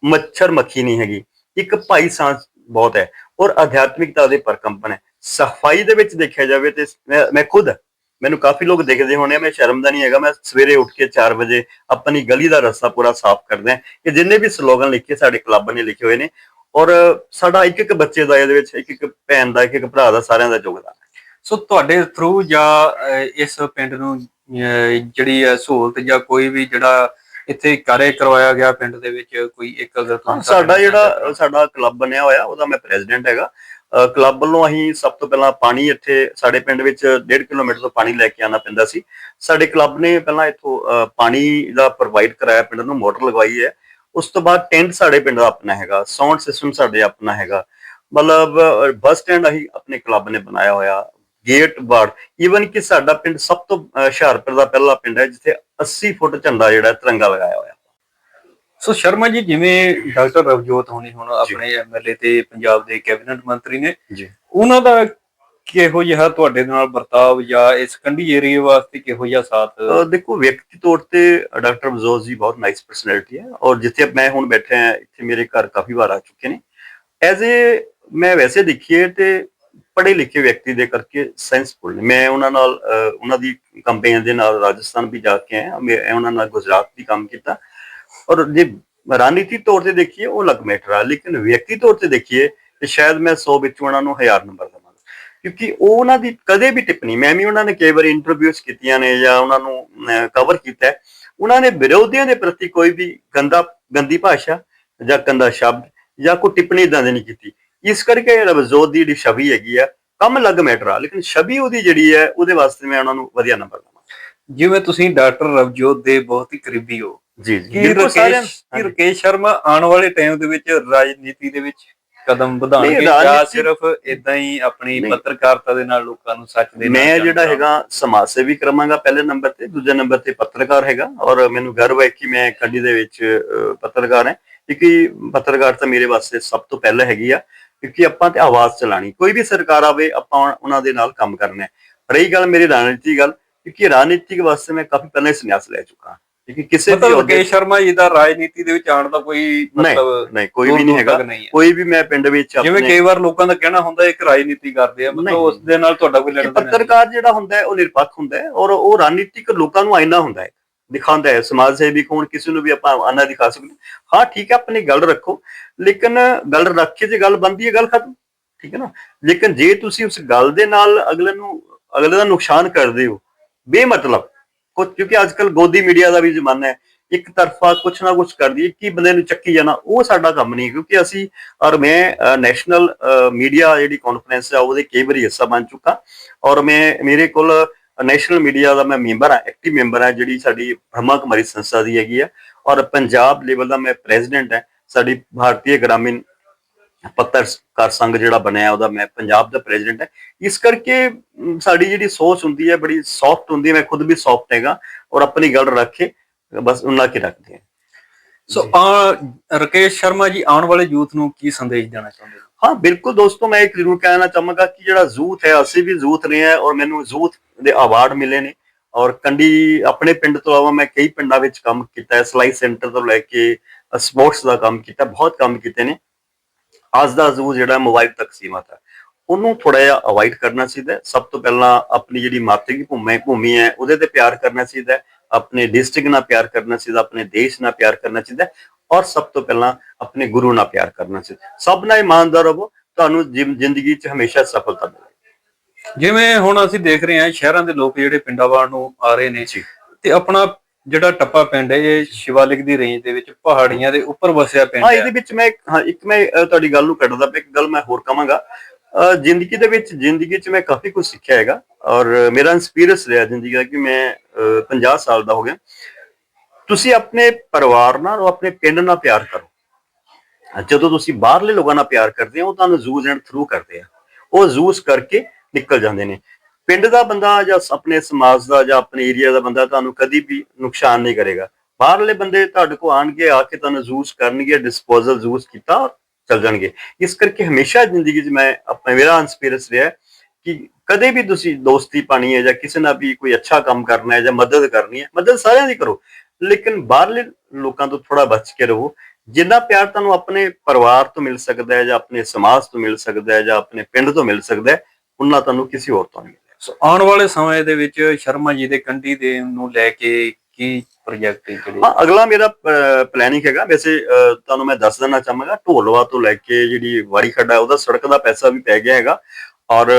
ਮੱਛਰ ਮੱਖੀ ਨਹੀਂ ਹੈਗੀ, ਇੱਕ ਭਾਈ ਸਾਂਸ ਬਹੁਤ ਹੈ, ਔਰ ਅਧਿਆਤਮਿਕਤਾ ਦੇ ਪਰਕੰਪਨ ਹੈ। ਸਫ਼ਾਈ ਦੇ ਵਿੱਚ ਦੇਖਿਆ ਜਾਵੇ ਤੇ ਮੈਂ ਖੁਦ ਮੈਨੂੰ ਕਾਫੀ ਲੋਕ ਦੇਖਦੇ ਹੋਣੇ ਮੈਂ ਸ਼ਰਮਦਾ ਨਹੀਂ ਹੈਗਾ ਮੈਂ ਸਵੇਰੇ ਉੱਠ ਕੇ 4 ਵਜੇ ਆਪਣੀ ਗਲੀ ਦਾ ਰਸਤਾ ਪੂਰਾ ਸਾਫ਼ ਕਰਦਾ ਹਾਂ ਕਿ ਜਿੰਨੇ ਵੀ ਸਲੋਗਨ ਲਿਖੇ ਸਾਡੇ ਕਲੱਬ ਨੇ ਲਿਖੇ ਹੋਏ ਨੇ ਔਰ ਸਾਡਾ ਇੱਕ ਇੱਕ ਬੱਚੇ ਦਾ ਇਹਦੇ ਵਿੱਚ ਇੱਕ ਇੱਕ ਭੈਣ ਦਾ ਇੱਕ ਇੱਕ ਭਰਾ ਦਾ ਸਾਰਿਆਂ ਦਾ ਯੋਗਦਾਨ। ਸੋ ਤੁਹਾਡੇ ਥਰੂ ਜਾਂ ਇਸ ਪਿੰਡ ਨੂੰ ਜਿਹੜੀ ਸਹੂਲਤ ਜਾਂ ਕੋਈ ਵੀ ਜਿਹੜਾ ਇੱਥੇ ਕਾਰਜ ਕਰਵਾਇਆ ਗਿਆ ਪਿੰਡ ਦੇ ਵਿੱਚ ਕੋਈ ਇੱਕ ਅਗਰ ਤੁਸੀਂ ਸਾਡਾ ਜਿਹੜਾ ਸਾਡਾ ਕਲੱਬ ਬਣਿਆ ਹੋਇਆ ਉਹਦਾ ਮੈਂ ਪ੍ਰੈਜ਼ੀਡੈਂਟ ਹੈਗਾ ਕਲੱਬ ਵੱਲੋਂ ਅਸੀਂ ਸਭ ਤੋਂ ਪਹਿਲਾਂ ਪਾਣੀ ਇੱਥੇ ਸਾਡੇ ਪਿੰਡ ਵਿੱਚ 1.5 ਕਿਲੋਮੀਟਰ ਤੋਂ ਪਾਣੀ ਲੈ ਕੇ ਆਣਾ ਪੈਂਦਾ ਸੀ। ਸਾਡੇ ਕਲੱਬ ਨੇ ਪਹਿਲਾਂ ਇੱਥੋਂ ਪਾਣੀ ਦਾ ਪ੍ਰੋਵਾਈਡ ਕਰਾਇਆ, ਪਿੰਡ ਨੂੰ ਮੋਟਰ ਲਗਵਾਈ ਹੈ। ਉਸ ਤੋਂ ਬਾਅਦ ਟੈਂਟ ਸਾਡੇ ਪਿੰਡ ਦਾ ਆਪਣਾ ਹੈਗਾ, ਸਾਊਂਡ ਸਿਸਟਮ ਸਾਡੇ ਆਪਣਾ ਹੈਗਾ। ਮਤਲਬ ਬੱਸ ਸਟੈਂਡ ਅਸੀਂ ਆਪਣੇ ਕਲੱਬ ਨੇ ਬਣਾਇਆ ਹੋਇਆ, ਗੇਟ ਬਾੜ ਈਵਨ ਕਿ ਸਾਡਾ ਪਿੰਡ ਸਭ ਤੋਂ ਹੁਸ਼ਿਆਰਪੁਰ ਦਾ ਪਹਿਲਾ ਪਿੰਡ ਹੈ, ਜਿੱਥੇ 80 ਫੁੱਟ ਝੰਡਾ ਜਿਹੜਾ ਤਿਰੰਗਾ ਲਗਾਇਆ ਹੋਇਆ। ਸੋ ਸ਼ਰਮਾ ਜੀ ਜਿਵੇਂ ਡਾਕਟਰ ਰਵਜੋਤ ਹੋਣੀ ਹੁਣ ਆਪਣੇ ਐਮਐਲਏ ਤੇ ਪੰਜਾਬ ਦੇ ਕੈਬਨਿਟ ਮੰਤਰੀ ਨੇ ਜੀ। ਉਹਨਾਂ ਦਾ ਕਿਹੋ ਜਿਹਾ ਤੁਹਾਡੇ ਨਾਲ ਵਰਤਾਵ ਜਾਂ ਇਸ ਕੰਢੀ ਏਰੀਆ ਵਾਸਤੇ ਕਿਹੋ ਜਿਹਾ ਸਾਥ? ਦੇਖੋ ਵਿਅਕਤੀ ਤੌਰ ਤੇ ਡਾਕਟਰ ਬਜ਼ੋਜ਼ ਜੀ ਬਹੁਤ ਨਾਈਸ ਪਰਸਨੈਲਿਟੀ ਹੈ ਔਰ ਜਿੱਥੇ ਮੈਂ ਹੁਣ ਬੈਠਾ ਹਾਂ ਇੱਥੇ ਮੇਰੇ ਘਰ ਕਾਫੀ ਵਾਰ ਆ ਚੁੱਕੇ ਨੇ। ਐਜ਼ ਏ ਮੈਂ ਵੈਸੇ ਦੇਖੀਏ ਤੇ ਪੜ੍ਹੇ ਲਿਖੇ ਵਿਅਕਤੀ ਦੇ ਕਰਕੇ ਸੈਂਸਫੁਲ ਨੇ। ਮੈਂ ਉਹਨਾਂ ਨਾਲ ਉਹਨਾਂ ਦੀ ਕੰਪੇਨ ਦੇ ਨਾਲ ਰਾਜਸਥਾਨ ਵੀ ਜਾ ਕੇ ਆਇਆ ਮੈਂ ਉਹਨਾਂ ਨਾਲ ਗੁਜਰਾਤ ਵੀ ਕੰਮ ਕੀਤਾ। ਔਰ ਜੇ ਰਾਜਨੀਤੀ ਤੌਰ ਤੇ ਦੇਖੀਏ, ਉਹ ਅਲੱਗ ਮੈਟਰ ਆ, ਲੇਕਿਨ ਵਿਅਕਤੀ ਤੌਰ ਤੇ ਦੇਖੀਏ ਤੇ ਸ਼ਾਇਦ ਮੈਂ 100 ਵਿੱਚੋਂ ਉਹਨਾਂ ਨੂੰ 1000 ਨੰਬਰ ਦਵਾਂਗਾ। ਕਿਉਂਕਿ ਉਹ ਉਹਨਾਂ ਦੀ ਕਦੇ ਵੀ ਟਿੱਪਣੀ, ਮੈਂ ਵੀ ਉਹਨਾਂ ਨੇ ਕਈ ਵਾਰੀ ਇੰਟਰਵਿਊਜ਼ ਕੀਤੀਆਂ ਨੇ ਜਾਂ ਉਹਨਾਂ ਨੂੰ ਕਵਰ ਕੀਤਾ ਉਹਨਾਂ ਨੇ ਵਿਰੋਧੀਆਂ ਦੇ ਪ੍ਰਤੀ ਕੋਈ ਵੀ ਗੰਦਾ, ਗੰਦੀ ਭਾਸ਼ਾ ਜਾਂ ਗੰਦਾ ਸ਼ਬਦ ਜਾਂ ਕੋਈ ਟਿੱਪਣੀ ਇਦਾਂ ਦੀ ਨਹੀਂ ਕੀਤੀ। ਇਸ ਕਰਕੇ ਰਵਜ਼ੋਤ ਦੀ ਜਿਹੜੀ ਛਵੀ ਹੈਗੀ ਆ, ਕੰਮ ਅਲੱਗ ਮੈਟਰ ਆ, ਲੇਕਿਨ ਛਵੀ ਉਹਦੀ ਜਿਹੜੀ ਹੈ, ਉਹਦੇ ਵਾਸਤੇ ਮੈਂ ਉਹਨਾਂ ਨੂੰ ਵਧੀਆ ਨੰਬਰ ਦਵਾਂਗਾ। ਜਿਵੇਂ ਤੁਸੀਂ ਡਾਕਟਰ ਰਵਜੋਤ ਦੇ ਬਹੁਤ ਹੀ ਕਰੀਬੀ ਹੋ ਜੀ ਜੀ। ਕੀ ਰਕੇਸ਼ ਕੀ ਰਕੇਸ਼ ਸ਼ਰਮਾ ਆਉਣ ਵਾਲੇ ਟਾਈਮ ਦੇ ਵਿੱਚ ਰਾਜਨੀਤੀ ਦੇ ਵਿੱਚ ਕਦਮ ਵਧਾਉਣਗੇ। ਜਾਂ ਸਿਰਫ ਇਦਾਂ ਹੀ ਆਪਣੀ। ਪੱਤਰਕਾਰਤਾ ਦੇ ਨਾਲ ਲੋਕਾਂ ਨੂੰ ਸੱਚ ਦੇ ਮੈਂ ਜਿਹੜਾ। ਹੈਗਾ ਸਮਾਜ ਸੇਵੀ ਕਰਵਾਂਗਾ ਪਹਿਲੇ ਨੰਬਰ ਤੇ ਦੂਜੇ ਨੰਬਰ ਤੇ ਪੱਤਰਕਾਰ ਹੈਗਾ। ਔਰ ਮੈਨੂੰ ਗਰਵ ਹੈ ਕਿ ਮੈਂ ਕੰਡੀ ਦੇ ਵਿੱਚ ਪੱਤਰਕਾਰ ਹਾਂ। ਕਿਉਂਕਿ ਪੱਤਰਕਾਰਤਾ ਮੇਰੇ ਵਾਸਤੇ ਸਭ ਤੋਂ ਪਹਿਲਾਂ ਹੈਗੀ ਆ। ਕਿਉਂਕਿ ਆਪਾਂ ਤੇ ਆਵਾਜ਼ ਚਲਾਣੀ ਕੋਈ ਵੀ ਸਰਕਾਰ ਆਵੇ ਆਪਾਂ ਉਹਨਾਂ ਦੇ ਨਾਲ ਕੰਮ ਕਰਨਾ ਹੈ। ਰਹੀ ਗੱਲ ਮੇਰੀ ਰਾਜਨੀਤੀ ਗੱਲ ਕਿਉਂਕਿ ਰਾਜਨੀਤਿਕ ਵਾਸਤੇ ਮੈਂ ਕਾਫੀ ਪਹਿਲਾਂ ਹੀ ਸੰਨਿਆਸ ਲੈ ਚੁੱਕਾ ਕਿਉਂਕਿ ਕਿਸੇ ਵੀ ਮਤਲਬ ਅਹੁਦੇ ਰਕੇਸ਼ ਸ਼ਰਮਾ ਜੀ ਦਾ ਰਾਜਨੀਤੀ ਦੇ ਵਿੱਚ ਆਉਣ ਦਾ ਕੋਈ ਮਤਲਬ ਨਹੀਂ ਕੋਈ ਵੀ ਨਹੀਂ ਹੈਗਾ। ਕੋਈ ਵੀ ਮੈਂ ਪਿੰਡ ਵਿੱਚ ਜਿਵੇਂ ਆਪਣੇ ਕਈ ਵਾਰ ਲੋਕਾਂ ਦਾ ਕਹਿਣਾ ਹੁੰਦਾ ਇੱਕ ਰਾਜਨੀਤੀ ਕਰਦੇ ਆ ਨਹੀਂ। ਮਤਲਬ ਉਸ ਦੇ ਨਾਲ ਤੁਹਾਡਾ ਕੋਈ ਕਿ ਲੈਣਾ ਦੇਣਾ ਨਹੀਂ। ਪੱਤਰਕਾਰ ਜਿਹੜਾ ਹੁੰਦਾ ਹੈ ਉਹ ਨਿਰਪੱਖ ਹੁੰਦਾ ਹੈ ਔਰ ਉਹ ਰਾਜਨੀਤਿਕ ਲੋਕਾਂ ਨੂੰ ਆਇਨਾ ਹੁੰਦਾ ਹੈ ਦਿਖਾਉਂਦਾ ਹੈ ਸਮਾਜ ਸੇਵੀ ਕੌਣ ਕਿਸੇ ਨੂੰ ਵੀ ਆਪਾਂ ਆਨਾ ਦਿਖਾ ਸਕਦੇ ਹਾਂ। ਹਾਂ ਠੀਕ ਹੈ ਆਪਣੀ ਗੱਲ ਰੱਖੋ ਲੇਕਿਨ ਗੱਲ ਰੱਖ ਕੇ ਜੇ ਗੱਲ ਬੰਦੀ ਹੈ ਗੱਲ ਖਤਮ ਠੀਕ ਹੈ ਨਾ ਲੇਕਿਨ ਜੇ ਤੁਸੀਂ ਉਸ ਗੱਲ ਦੇ ਨਾਲ ਅਗਲੇ ਨੂੰ ਅਗਲੇ ਦਾ ਨੁਕਸਾਨ ਕਰਦੇ ਹੋ ਬੇਮਤਲਬ ਕੁਝ ਕਿਉਂਕਿ ਅੱਜ ਕੱਲ ਗੋਦੀ ਮੀਡੀਆ ਦਾ ਵੀ ਜ਼ਮਾਨਾ ਹੈ, ਇੱਕ ਤਰਫਾ ਕੁਛ ਨਾ ਕੁਛ ਕਰਦੀ ਹੈ, ਕਿ ਬੰਦੇ ਨੂੰ ਚੱਕੀ ਜਾਣਾ, ਉਹ ਸਾਡਾ ਕੰਮ ਨਹੀਂ ਕਿਉਂਕਿ ਅਸੀਂ, ਔਰ ਮੈਂ ਨੈਸ਼ਨਲ ਮੀਡੀਆ ਜਿਹੜੀ ਕਾਨਫਰੰਸ ਹੈ, ਉਹਦੇ ਕਈ ਵਾਰੀ ਹਿੱਸਾ ਬਣ ਚੁੱਕਾ, ਔਰ ਮੈਂ, ਮੇਰੇ ਕੋਲ ਨੈਸ਼ਨਲ ਮੀਡੀਆ ਦਾ ਮੈਂ ਮੈਂਬਰ ਹਾਂ ਐਕਟਿਵ ਮੈਂਬਰ ਹਾਂ, ਜਿਹੜੀ ਸਾਡੀ ਬ੍ਰਹਮਾ ਕੁਮਾਰੀ ਸੰਸਥਾ ਦੀ ਹੈਗੀ ਆ ਔਰ ਪੰਜਾਬ ਲੈਵਲ ਦਾ ਮੈਂ ਪ੍ਰੈਜ਼ੀਡੈਂਟ ਹਾਂ, ਸਾਡੀ ਭਾਰਤੀ ਗ੍ਰਾਮੀਣ ਪੱਤਰਕਾਰ ਸੰਘ ਜਿਹੜਾ ਬਣਿਆ ਉਹਦਾ ਮੈਂ ਪੰਜਾਬ ਦਾ ਪ੍ਰੈਜ਼ੀਡੈਂਟ ਹੈ। ਇਸ ਕਰਕੇ ਸਾਡੀ ਜਿਹੜੀ ਸੋਚ ਹੁੰਦੀ ਹੈ ਬੜੀ ਸੌਫਟ ਹੁੰਦੀ ਹੈ। ਮੈਂ ਖੁਦ ਵੀ ਸੌਫਟ ਹੈਗਾ ਔਰ ਆਪਣੀ ਗੱਲ ਰੱਖੇ ਬਸ ਉਹਨਾਂ ਕੇ ਰੱਖਦੇ ਹਾਂ। ਸੋ ਆ ਰਕੇਸ਼ ਸ਼ਰਮਾ ਜੀ ਆਉਣ ਵਾਲੇ ਯੂਥ ਨੂੰ ਕੀ ਸੰਦੇਸ਼ ਦੇਣਾ ਚਾਹੁੰਦੇ ਹੋ? ਹਾਂ ਬਿਲਕੁਲ ਦੋਸਤੋ ਮੈਂ ਇੱਕ ਜ਼ਰੂਰ ਕਹਿਣਾ ਚਾਹਾਂਗਾ ਕਿ ਜਿਹੜਾ ਜ਼ੂਥ ਹੈ ਅਸੀਂ ਵੀ ਜ਼ੂਥ ਰਹੇ ਹਾਂ ਔਰ ਮੈਨੂੰ ਜ਼ੂਥ ਦੇ ਅਵਾਰਡ ਮਿਲੇ ਨੇ। ਔਰ ਕੰਡੀ ਆਪਣੇ ਪਿੰਡ ਤੋਂ ਇਲਾਵਾ ਮੈਂ ਕਈ ਪਿੰਡਾਂ ਵਿੱਚ ਕੰਮ ਕੀਤਾ ਹੈ ਸਲਾਈ ਸੈਂਟਰ ਤੋਂ ਲੈ ਕੇ ਸਪੋਰਟਸ ਦਾ ਕੰਮ ਕੀਤਾ ਬਹੁਤ ਕੰਮ ਕੀਤੇ ਨੇ। ਅੱਜ ਦਾ ਜ਼ੂ ਜਿਹੜਾ ਮੋਬਾਈਲ ਤੱਕ ਸੀਮਤ ਹੈ ਉਹਨੂੰ ਥੋੜਾ ਜਿਹਾ ਅਵੋਇਡ ਕਰਨਾ ਚਾਹੀਦਾ। ਸਭ ਤੋਂ ਪਹਿਲਾਂ ਆਪਣੀ ਜਿਹੜੀ ਮਾਤਰੀ ਭੂਮੀ ਭੂਮੀ ਹੈ ਉਹਦੇ ਤੇ ਪਿਆਰ ਕਰਨਾ ਚਾਹੀਦਾ। ਆਪਣੇ ਡਿਸਟ੍ਰਿਕਟ ਨਾਲ ਪਿਆਰ ਕਰਨਾ ਚਾਹੀਦਾ ਆਪਣੇ ਦੇਸ਼ ਨਾਲ ਪਿਆਰ ਕਰਨਾ ਚਾਹੀਦਾ ਔਰ ਸਭ ਤੋਂ ਪਹਿਲਾਂ ਆਪਣੇ ਗੁਰੂ ਨਾਲ ਪਿਆਰ ਕਰਨਾ ਚਾਹੀਦਾ ਸਭ ਨਾਲ ਇਮਾਨਦਾਰ ਰਹੋ ਤੁਹਾਨੂੰ ਜ਼ਿੰਦਗੀ 'ਚ ਹਮੇਸ਼ਾ ਸਫਲਤਾ ਮਿਲੇਗੀ ਜਿਵੇਂ ਹੁਣ ਅਸੀਂ ਦੇਖ ਰਹੇ ਹਾਂ ਸ਼ਹਿਰਾਂ ਦੇ ਲੋਕ ਜਿਹੜੇ ਪਿੰਡਾਂ ਵੱਲ ਨੂੰ ਆ ਰਹੇ ਨੇ ਜੀ। ਤੇ ਆਪਣਾ ਜਿਹੜਾ ਟੱਪਾ ਪਿੰਡ ਹੈ ਇਹ ਸ਼ਿਵਾਲਿਕ ਦੀ ਰੇਂਜ ਦੇ ਵਿੱਚ ਪਹਾੜੀਆਂ ਦੇ ਉੱਪਰ ਵਸਿਆ ਪਿੰਡ ਹਾਂ ਹੈ। ਇਹਦੇ ਵਿੱਚ ਮੈਂ ਹਾਂ ਇੱਕ ਮੈਂ ਅ, ਤੁਹਾਡੀ ਗੱਲ ਨੂੰ ਕੱਢਦਾ ਪਿਆ ਇੱਕ ਗੱਲ ਮੈਂ ਹੋਰ ਕਹਾਂਗਾ। ਅ, ਜ਼ਿੰਦਗੀ ਦੇ ਵਿੱਚ ਜ਼ਿੰਦਗੀ 'ਚ ਮੈਂ ਕਾਫੀ ਕੁਝ ਸਿੱਖਿਆ ਹੈਗਾ ਔਰ ਮੇਰਾ ਐਕਸਪੀਰੀਅੰਸ ਰਿਹਾ ਜ਼ਿੰਦਗੀ ਦਾ ਕਿ ਮੈਂ ਅ, 50 ਸਾਲ ਦਾ ਹੋ ਗਿਆ। ਤੁਸੀਂ ਆਪਣੇ ਪਰਿਵਾਰ ਨਾਲ ਔਰ ਆਪਣੇ ਪਿੰਡ ਨਾਲ ਪਿਆਰ ਕਰੋ। ਜਦੋਂ ਤੁਸੀਂ ਬਾਹਰਲੇ ਲੋਕਾਂ ਨਾਲ ਪਿਆਰ ਕਰਦੇ ਹੋ ਉਹ ਤੁਹਾਨੂੰ ਜ਼ੂਜ਼ ਐਂਡ ਥਰੂ ਕਰਦੇ ਆ। ਉਹ ਜ਼ੂਜ਼ ਕਰਕੇ ਨਿਕਲ ਜਾਂਦੇ ਨੇ। ਪਿੰਡ ਦਾ ਬੰਦਾ ਜਾਂ ਆਪਣੇ ਸਮਾਜ ਦਾ ਜਾਂ ਆਪਣੇ ਏਰੀਆ ਦਾ ਬੰਦਾ ਤੁਹਾਨੂੰ ਕਦੀ ਵੀ ਨੁਕਸਾਨ ਨਹੀਂ ਕਰੇਗਾ। ਬਾਹਰਲੇ ਬੰਦੇ ਤੁਹਾਡੇ ਕੋਲ ਆਣਗੇ ਆ ਕੇ ਤੁਹਾਨੂੰ ਯੂਜ਼ ਕਰਨਗੇ ਡਿਸਪੋਜ਼ਲ ਯੂਜ਼ ਕੀਤਾ ਔਰ ਚੱਲ ਜਾਣਗੇ। ਇਸ ਕਰਕੇ ਹਮੇਸ਼ਾ ਜ਼ਿੰਦਗੀ 'ਚ ਮੈਂ ਆਪਣੇ, ਮੇਰਾ ਐਕਸਪੀਰੀਅੰਸ ਰਿਹਾ ਕਿ ਕਦੇ ਵੀ ਤੁਸੀਂ ਦੋਸਤੀ ਪਾਣੀ ਹੈ ਜਾਂ ਕਿਸੇ ਨਾਲ ਵੀ ਕੋਈ ਅੱਛਾ ਕੰਮ ਕਰਨਾ ਹੈ ਜਾਂ ਮਦਦ ਕਰਨੀ ਹੈ, ਮਦਦ ਸਾਰਿਆਂ ਦੀ ਕਰੋ। ਲੇਕਿਨ ਬਾਹਰਲੇ ਲੋਕਾਂ ਤੋਂ ਥੋੜਾ ਬਚ ਕੇ ਰਹੋ। ਜਿੰਨਾ ਪਿਆਰ ਤੁਹਾਨੂੰ ਆਪਣੇ ਪਰਿਵਾਰ ਤੋਂ ਮਿਲ ਸਕਦਾ ਹੈ ਜਾਂ ਆਪਣੇ ਸਮਾਜ ਤੋਂ ਮਿਲ ਸਕਦਾ ਹੈ ਜਾਂ ਆਪਣੇ ਪਿੰਡ ਤੋਂ ਮਿਲ ਸਕਦਾ ਹੈ, ਉਨਾ ਤੁਹਾਨੂੰ ਕਿਸੇ ਹੋਰ ਤੋਂ ਨਹੀਂ ਮਿਲੇਗਾ ਸੋ ਆਉਣ ਵਾਲੇ ਸਮੇਂ ਦੇ ਵਿੱਚ ਸ਼ਰਮਾ ਜੀ ਦੇ ਕੰਢੀ ਦੇ ਨੂੰ ਲੈ ਕੇ ਕੀ ਪ੍ਰੋਜੈਕਟ ਜਿਹੜੇ? ਹਾਂ ਅਗਲਾ ਮੇਰਾ ਪਲੈਨਿੰਗ ਹੈਗਾ। ਵੈਸੇ ਤੁਹਾਨੂੰ ਮੈਂ ਦੱਸ ਦੇਣਾ ਚਾਹਾਂਗਾ ਢੋਲਵਾ ਤੋਂ ਲੈ ਕੇ ਜਿਹੜੀ ਵਾੜੀ ਖੱਡਾ ਹੈ, ਉਹਦਾ ਸੜਕ ਦਾ ਪੈਸਾ ਵੀ ਪੈ ਗਿਆ ਹੈਗਾ। ਔਰ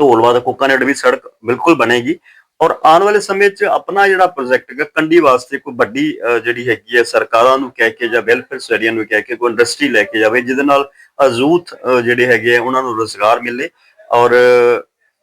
ਢੋਲਵਾ ਦਾ ਕੋਕਾਨਟ ਵੀ ਸੜਕ ਬਿਲਕੁਲ ਬਣੇਗੀ। ਔਰ ਆਉਣ ਵਾਲੇ ਸਮੇਂ 'ਚ ਆਪਣਾ ਜਿਹੜਾ ਪ੍ਰੋਜੈਕਟ ਹੈਗਾ ਕੰਡੀ ਵਾਸਤੇ ਕੋਈ ਵੱਡੀ ਜਿਹੜੀ ਹੈਗੀ ਹੈ ਸਰਕਾਰਾਂ ਨੂੰ ਕਹਿ ਕੇ ਜਾਂ ਵੈਲਫੇਅਰ ਸੋਸਾਇਟੀਆਂ ਨੂੰ ਕਹਿ ਕੇ ਕੋਈ ਇੰਡਸਟਰੀ ਲੈ ਕੇ ਜਾਵੇ ਜਿਹਦੇ ਨਾਲ ਅਜ਼ੂਤ ਜਿਹੜੇ ਹੈਗੇ ਆ ਉਹਨਾਂ ਨੂੰ ਰੋਜ਼ਗਾਰ ਮਿਲੇ। ਔਰ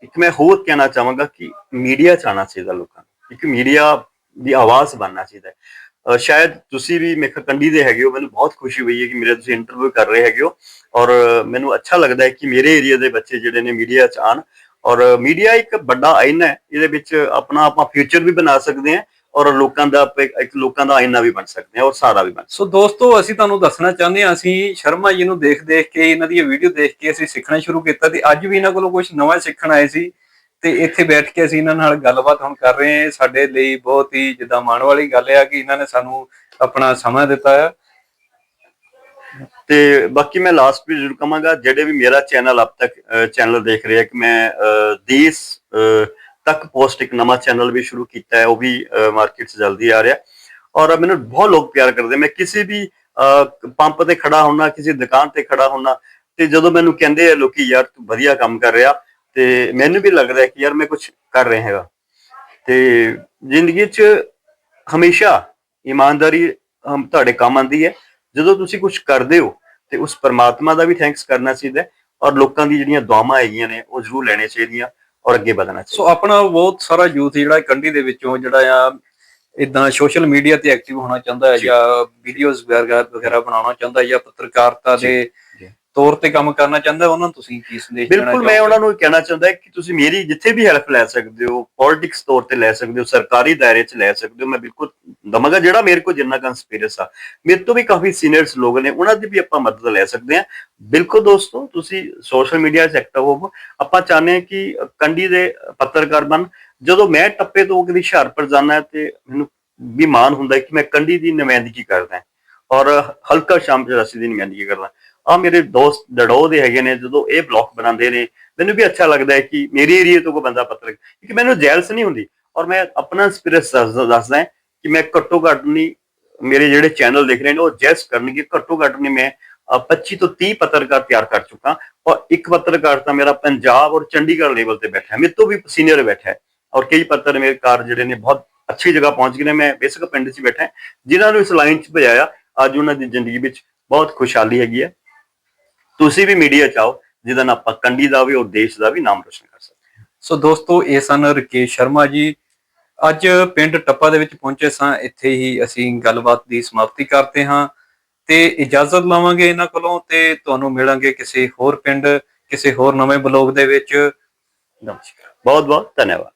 ਇੱਕ ਮੈਂ ਹੋਰ ਕਹਿਣਾ ਚਾਹਾਂਗਾ ਕਿ ਮੀਡੀਆ ਚ ਆਉਣਾ ਚਾਹੀਦਾ ਲੋਕਾਂ ਨੂੰ। ਇੱਕ ਮੀਡੀਆ ਦੀ ਆਵਾਜ਼ ਬਣਨਾ ਚਾਹੀਦਾ ਹੈ। ਸ਼ਾਇਦ ਤੁਸੀਂ ਵੀ ਮੇਖਾ ਕੰਡੀ ਦੇ ਹੈਗੇ ਹੋ, ਮੈਨੂੰ ਬਹੁਤ ਖੁਸ਼ੀ ਹੋਈ ਹੈ ਕਿ ਮੇਰੇ ਤੁਸੀਂ ਇੰਟਰਵਿਊ ਕਰ ਰਹੇ ਹੈਗੇ ਹੋ ਔਰ ਮੈਨੂੰ ਅੱਛਾ ਲੱਗਦਾ ਹੈ ਕਿ ਮੇਰੇ ਏਰੀਆ ਦੇ ਬੱਚੇ ਜਿਹੜੇ ਨੇ ਮੀਡੀਆ ਚ ਆਣ ਔਰ ਮੀਡੀਆ ਇੱਕ ਵੱਡਾ ਆਇਨਾ ਹੈ, ਇਹਦੇ ਵਿੱਚ ਆਪਣਾ ਆਪਾਂ ਫਿਊਚਰ ਵੀ ਬਣਾ ਸਕਦੇ ਹਾਂ ਔਰ ਲੋਕਾਂ ਦਾ ਇੱਕ ਲੋਕਾਂ ਦਾ ਆਇਨਾ ਵੀ ਬਣ ਸਕਦੇ ਹਾਂ ਔਰ ਸਾਰਾ ਵੀ ਬਣ ਸੋ ਦੋਸਤੋ ਅਸੀਂ ਤੁਹਾਨੂੰ ਦੱਸਣਾ ਚਾਹੁੰਦੇ ਹਾਂ ਅਸੀਂ ਸ਼ਰਮਾ ਜੀ ਨੂੰ ਦੇਖ ਦੇਖ ਕੇ ਇਹਨਾਂ ਦੀ ਵੀਡੀਓ ਦੇਖ ਕੇ ਅਸੀਂ ਸਿੱਖਣਾ ਸ਼ੁਰੂ ਕੀਤਾ ਤੇ ਅੱਜ ਵੀ ਇਹਨਾਂ ਕੋਲੋਂ ਕੁਝ ਨਵਾਂ ਸਿੱਖਣ ਆਏ ਸੀ ਤੇ ਇੱਥੇ ਬੈਠ ਕੇ ਅਸੀਂ ਇਹਨਾਂ ਨਾਲ ਗੱਲਬਾਤ ਹੁਣ ਕਰ ਰਹੇ ਹਾਂ। ਸਾਡੇ ਲਈ ਬਹੁਤ ਹੀ ਜਿੱਦਾਂ ਮਾਣ ਵਾਲੀ ਗੱਲ ਹੈ ਕਿ ਇਹਨਾਂ ਨੇ ਸਾਨੂੰ ਆਪਣਾ ਸਮਾਂ ਦਿੱਤਾ ਹੈ ਤੇ ਬਾਕੀ ਮੈਂ ਲਾਸਟ ਵੀ ਜ਼ਰੂਰ ਕਹਾਂਗਾ ਜਿਹੜੇ ਵੀ ਮੇਰਾ ਚੈਨਲ ਅਬ ਤੱਕ ਚੈਨਲ ਦੇਖ ਰਹੇ ਆ ਕਿ ਮੈਂ ਦੇਸ਼ ਤੱਕ ਪੋਸਟ ਇੱਕ ਨਵਾਂ ਚੈਨਲ ਵੀ ਸ਼ੁਰੂ ਕੀਤਾ ਹੈ, ਉਹ ਵੀ ਮਾਰਕੀਟ 'ਚ ਜਲਦੀ ਆ ਰਿਹਾ। ਔਰ ਮੈਨੂੰ ਬਹੁਤ ਲੋਕ ਪਿਆਰ ਕਰਦੇ, ਮੈਂ ਕਿਸੇ ਵੀ ਪੰਪ ਤੇ ਖੜਾ ਹੁੰਨਾ, ਕਿਸੇ ਦੁਕਾਨ ਤੇ ਖੜਾ ਹੁੰਨਾ, ਤੇ ਜਦੋਂ ਮੈਨੂੰ ਕਹਿੰਦੇ ਆ ਲੋਕੀ, ਯਾਰ, ਤੂੰ ਵਧੀਆ ਕੰਮ ਕਰ ਰਿਹਾ। ਤੇ ਮੈਨੂੰ ਵੀ ਲੱਗਦਾ ਕਿ, ਯਾਰ, ਮੈਂ ਕੁਝ ਕਰ ਰਿਹਾ ਹੈਗਾ। ਤੇ ਜ਼ਿੰਦਗੀ 'ਚ ਹਮੇਸ਼ਾ ਇਮਾਨਦਾਰੀ ਹਮ ਤੁਹਾਡੇ ਕੰਮ ਆਉਂਦੀ ਹੈ। ਜਦੋਂ ਤੁਸੀਂ ਕੁਝ ਕਰਦੇ ਹੋ, ਤੇ ਉਸ ਪਰਮਾਤਮਾ ਦਾ ਵੀ ਥੈਂਕਸ ਕਰਨਾ ਚਾਹੀਦਾ ਔਰ ਲੋਕਾਂ ਦੀ ਜਿਹੜੀਆਂ ਦੁਆਵਾਂ ਹੈਗੀਆਂ ਨੇ, ਉਹ ਜ਼ਰੂਰ ਲੈਣੇ ਚਾਹੀਦੀਆਂ। ਔਰ ਅੱਗੇ ਵਧਣਾ ਚਾਹੀਦਾ ਸੋ ਆਪਣਾ ਬਹੁਤ ਸਾਰਾ ਯੂਥ ਜਿਹੜਾ ਕੰਢੀ ਦੇ ਵਿੱਚੋਂ ਜਿਹੜਾ ਆ ਇਦਾਂ ਸੋਸ਼ਲ ਮੀਡੀਆ ਤੇ ਐਕਟਿਵ ਹੋਣਾ ਚਾਹੁੰਦਾ ਹੈ ਜੀ। ਵੀਡੀਓਜ਼ ਵਗੈਰਾ ਵਗੈਰਾ ਬਣਾਉਣਾ ਚਾਹੁੰਦਾ ਹੈ ਜਾਂ ਪੱਤਰਕਾਰਤਾ ਦੇ। ਤੌਰ ਤੇ ਕੰਮ ਕਰਨਾ ਚਾਹੁੰਦਾ ਉਹਨਾਂ ਨੂੰ ਤੁਸੀਂ ਕੀ ਸੰਦੇਸ਼ ਦੇਣਾ ਬਿਲਕੁਲ ਮੈਂ ਉਹਨਾਂ ਨੂੰ ਕਹਿਣਾ ਚਾਹੁੰਦਾ ਕਿ ਤੁਸੀਂ ਮੇਰੀ ਜਿੱਥੇ ਵੀ ਹੈਲਪ ਲੈ ਸਕਦੇ ਹੋ ਪੋਲਿਟਿਕਸ ਤੌਰ ਤੇ ਲੈ ਸਕਦੇ ਹੋ ਸਰਕਾਰੀ ਦਾਇਰੇ 'ਚ ਲੈ ਸਕਦੇ ਹੋ ਮੈਂ ਬਿਲਕੁਲ ਦਵਾਂਗਾ ਜਿਹੜਾ ਮੇਰੇ ਕੋਲ ਜਿੰਨਾ ਕੰਸਪੀਰਸ ਆ। ਮੇਰੇ ਤੋਂ ਵੀ ਕਾਫੀ ਸੀਨੀਅਰਸ ਲੋਕ ਨੇ ਉਹਨਾਂ ਦੀ ਵੀ ਆਪਾਂ ਮਦਦ ਲੈ ਸਕਦੇ ਹਾਂ। ਬਿਲਕੁਲ ਦੋਸਤੋ ਤੁਸੀਂ ਸੋਸ਼ਲ ਮੀਡੀਆ 'ਚ ਐਕਟਿਵ ਹੋਵੋ। ਆਪਾਂ ਚਾਹੁੰਦੇ ਹਾਂ ਕਿ ਕੰਡੀ ਦੇ ਪੱਤਰਕਾਰ ਬਣ। ਜਦੋਂ ਮੈਂ ਟੱਪੇ ਤੋਂ ਕਦੀ ਹੁਸ਼ਿਆਰਪੁਰ ਜਾਣਾ ਤੇ ਮੈਨੂੰ ਵੀ ਮਾਣ ਹੁੰਦਾ ਕਿ ਮੈਂ ਕੰਡੀ ਦੀ ਨੁਮਾਇੰਦਗੀ ਕਰਦਾ ਔਰ ਹਲਕਾ ਸ਼ਾਮ ਚਰਾਸੀ ਦੀ ਨੁਮਾਇੰਦਗੀ ਕਰਦਾ ਆ ਮੇਰੇ ਦੋਸਤ ਡੜੋ ਦੇ ਹੈਗੇ ਨੇ ਜਦੋਂ ਇਹ ਬਲੌਗ ਬਣਾਉਂਦੇ ਨੇ ਮੈਨੂੰ ਵੀ ਅੱਛਾ ਲੱਗਦਾ ਹੈ ਕਿ ਮੇਰੇ ਏਰੀਆ ਤੋਂ ਕੋਈ ਬੰਦਾ ਪੱਤਰ ਕਿ ਮੈਨੂੰ ਜੈਲਸ ਨਹੀਂ ਹੁੰਦੀ। ਔਰ ਮੈਂ ਆਪਣਾ ਐਕਸਪੀਰੀਅੰਸ ਦੱਸਦਾ ਹਾਂ ਕਿ ਮੈਂ ਘੱਟੋ ਘੱਟ ਨਹੀਂ ਮੇਰੇ ਜਿਹੜੇ ਚੈਨਲ ਦੇਖ ਰਹੇ ਨੇ ਉਹ ਜੈਸ ਕਰਨਗੇ ਘੱਟੋ ਘੱਟ ਨਹੀਂ ਮੈਂ ਅ, 25 ਤੋਂ 30 ਪੱਤਰਕਾਰ ਤਿਆਰ ਕਰ ਚੁੱਕਾ। ਔਰ ਇੱਕ ਪੱਤਰਕਾਰ ਤਾਂ ਮੇਰਾ ਪੰਜਾਬ ਔਰ ਚੰਡੀਗੜ੍ਹ ਲੈਵਲ ਤੇ ਬੈਠਾ ਹੈ ਮੇਰੇ ਤੋਂ ਵੀ ਸੀਨੀਅਰ ਬੈਠਾ ਹੈ। ਔਰ ਕਈ ਪੱਤਰ ਮੇਰੇ ਪੱਤਰਕਾਰ ਜਿਹੜੇ ਨੇ ਬਹੁਤ ਅੱਛੀ ਜਗ੍ਹਾ ਪਹੁੰਚ ਗਏ ਨੇ ਮੈਂ ਬੇਸਿਕ ਪਿੰਡ 'ਚ ਬੈਠਾ ਹਾਂ, ਜਿਨ੍ਹਾਂ ਨੂੰ ਇਸ ਲਾਈਨ 'ਚ ਭਜਾਇਆ ਅੱਜ ਉਹਨਾਂ ਦੀ ਜ਼ਿੰਦਗੀ ਵਿੱਚ ਬਹੁਤ ਖੁਸ਼ਹਾਲੀ ਹੈਗੀ ਹੈ। ਤੁਸੀਂ ਵੀ ਮੀਡੀਆ ਚਾਓ ਜਿਹਦਾ ਨਾਲ ਆਪਾਂ ਕੰਡੀ ਦਾ ਵੀ ਔਰ ਦੇਸ਼ ਦਾ ਵੀ ਨਾਮ ਰੋਸ਼ਨ ਕਰ ਸਕਦੇ ਸੋ ਦੋਸਤੋ ਇਹ ਸਨ ਰਕੇਸ਼ ਸ਼ਰਮਾ ਜੀ। ਅੱਜ ਪਿੰਡ ਟੱਪਾ ਦੇ ਵਿੱਚ ਪਹੁੰਚੇ ਸਾਂ। ਇੱਥੇ ਹੀ ਅਸੀਂ ਗੱਲਬਾਤ ਦੀ ਸਮਾਪਤੀ ਕਰਦੇ ਹਾਂ। ਤੇ ਇਜਾਜ਼ਤ ਲਵਾਂਗੇ ਇਹਨਾਂ ਕੋਲੋਂ ਤੇ ਤੁਹਾਨੂੰ ਮਿਲਾਂਗੇ ਕਿਸੇ ਹੋਰ ਪਿੰਡ ਕਿਸੇ ਹੋਰ ਨਵੇਂ ਬਲੌਗ ਦੇ ਵਿੱਚ। ਨਮਸਕਾਰ। ਬਹੁਤ ਬਹੁਤ ਧੰਨਵਾਦ।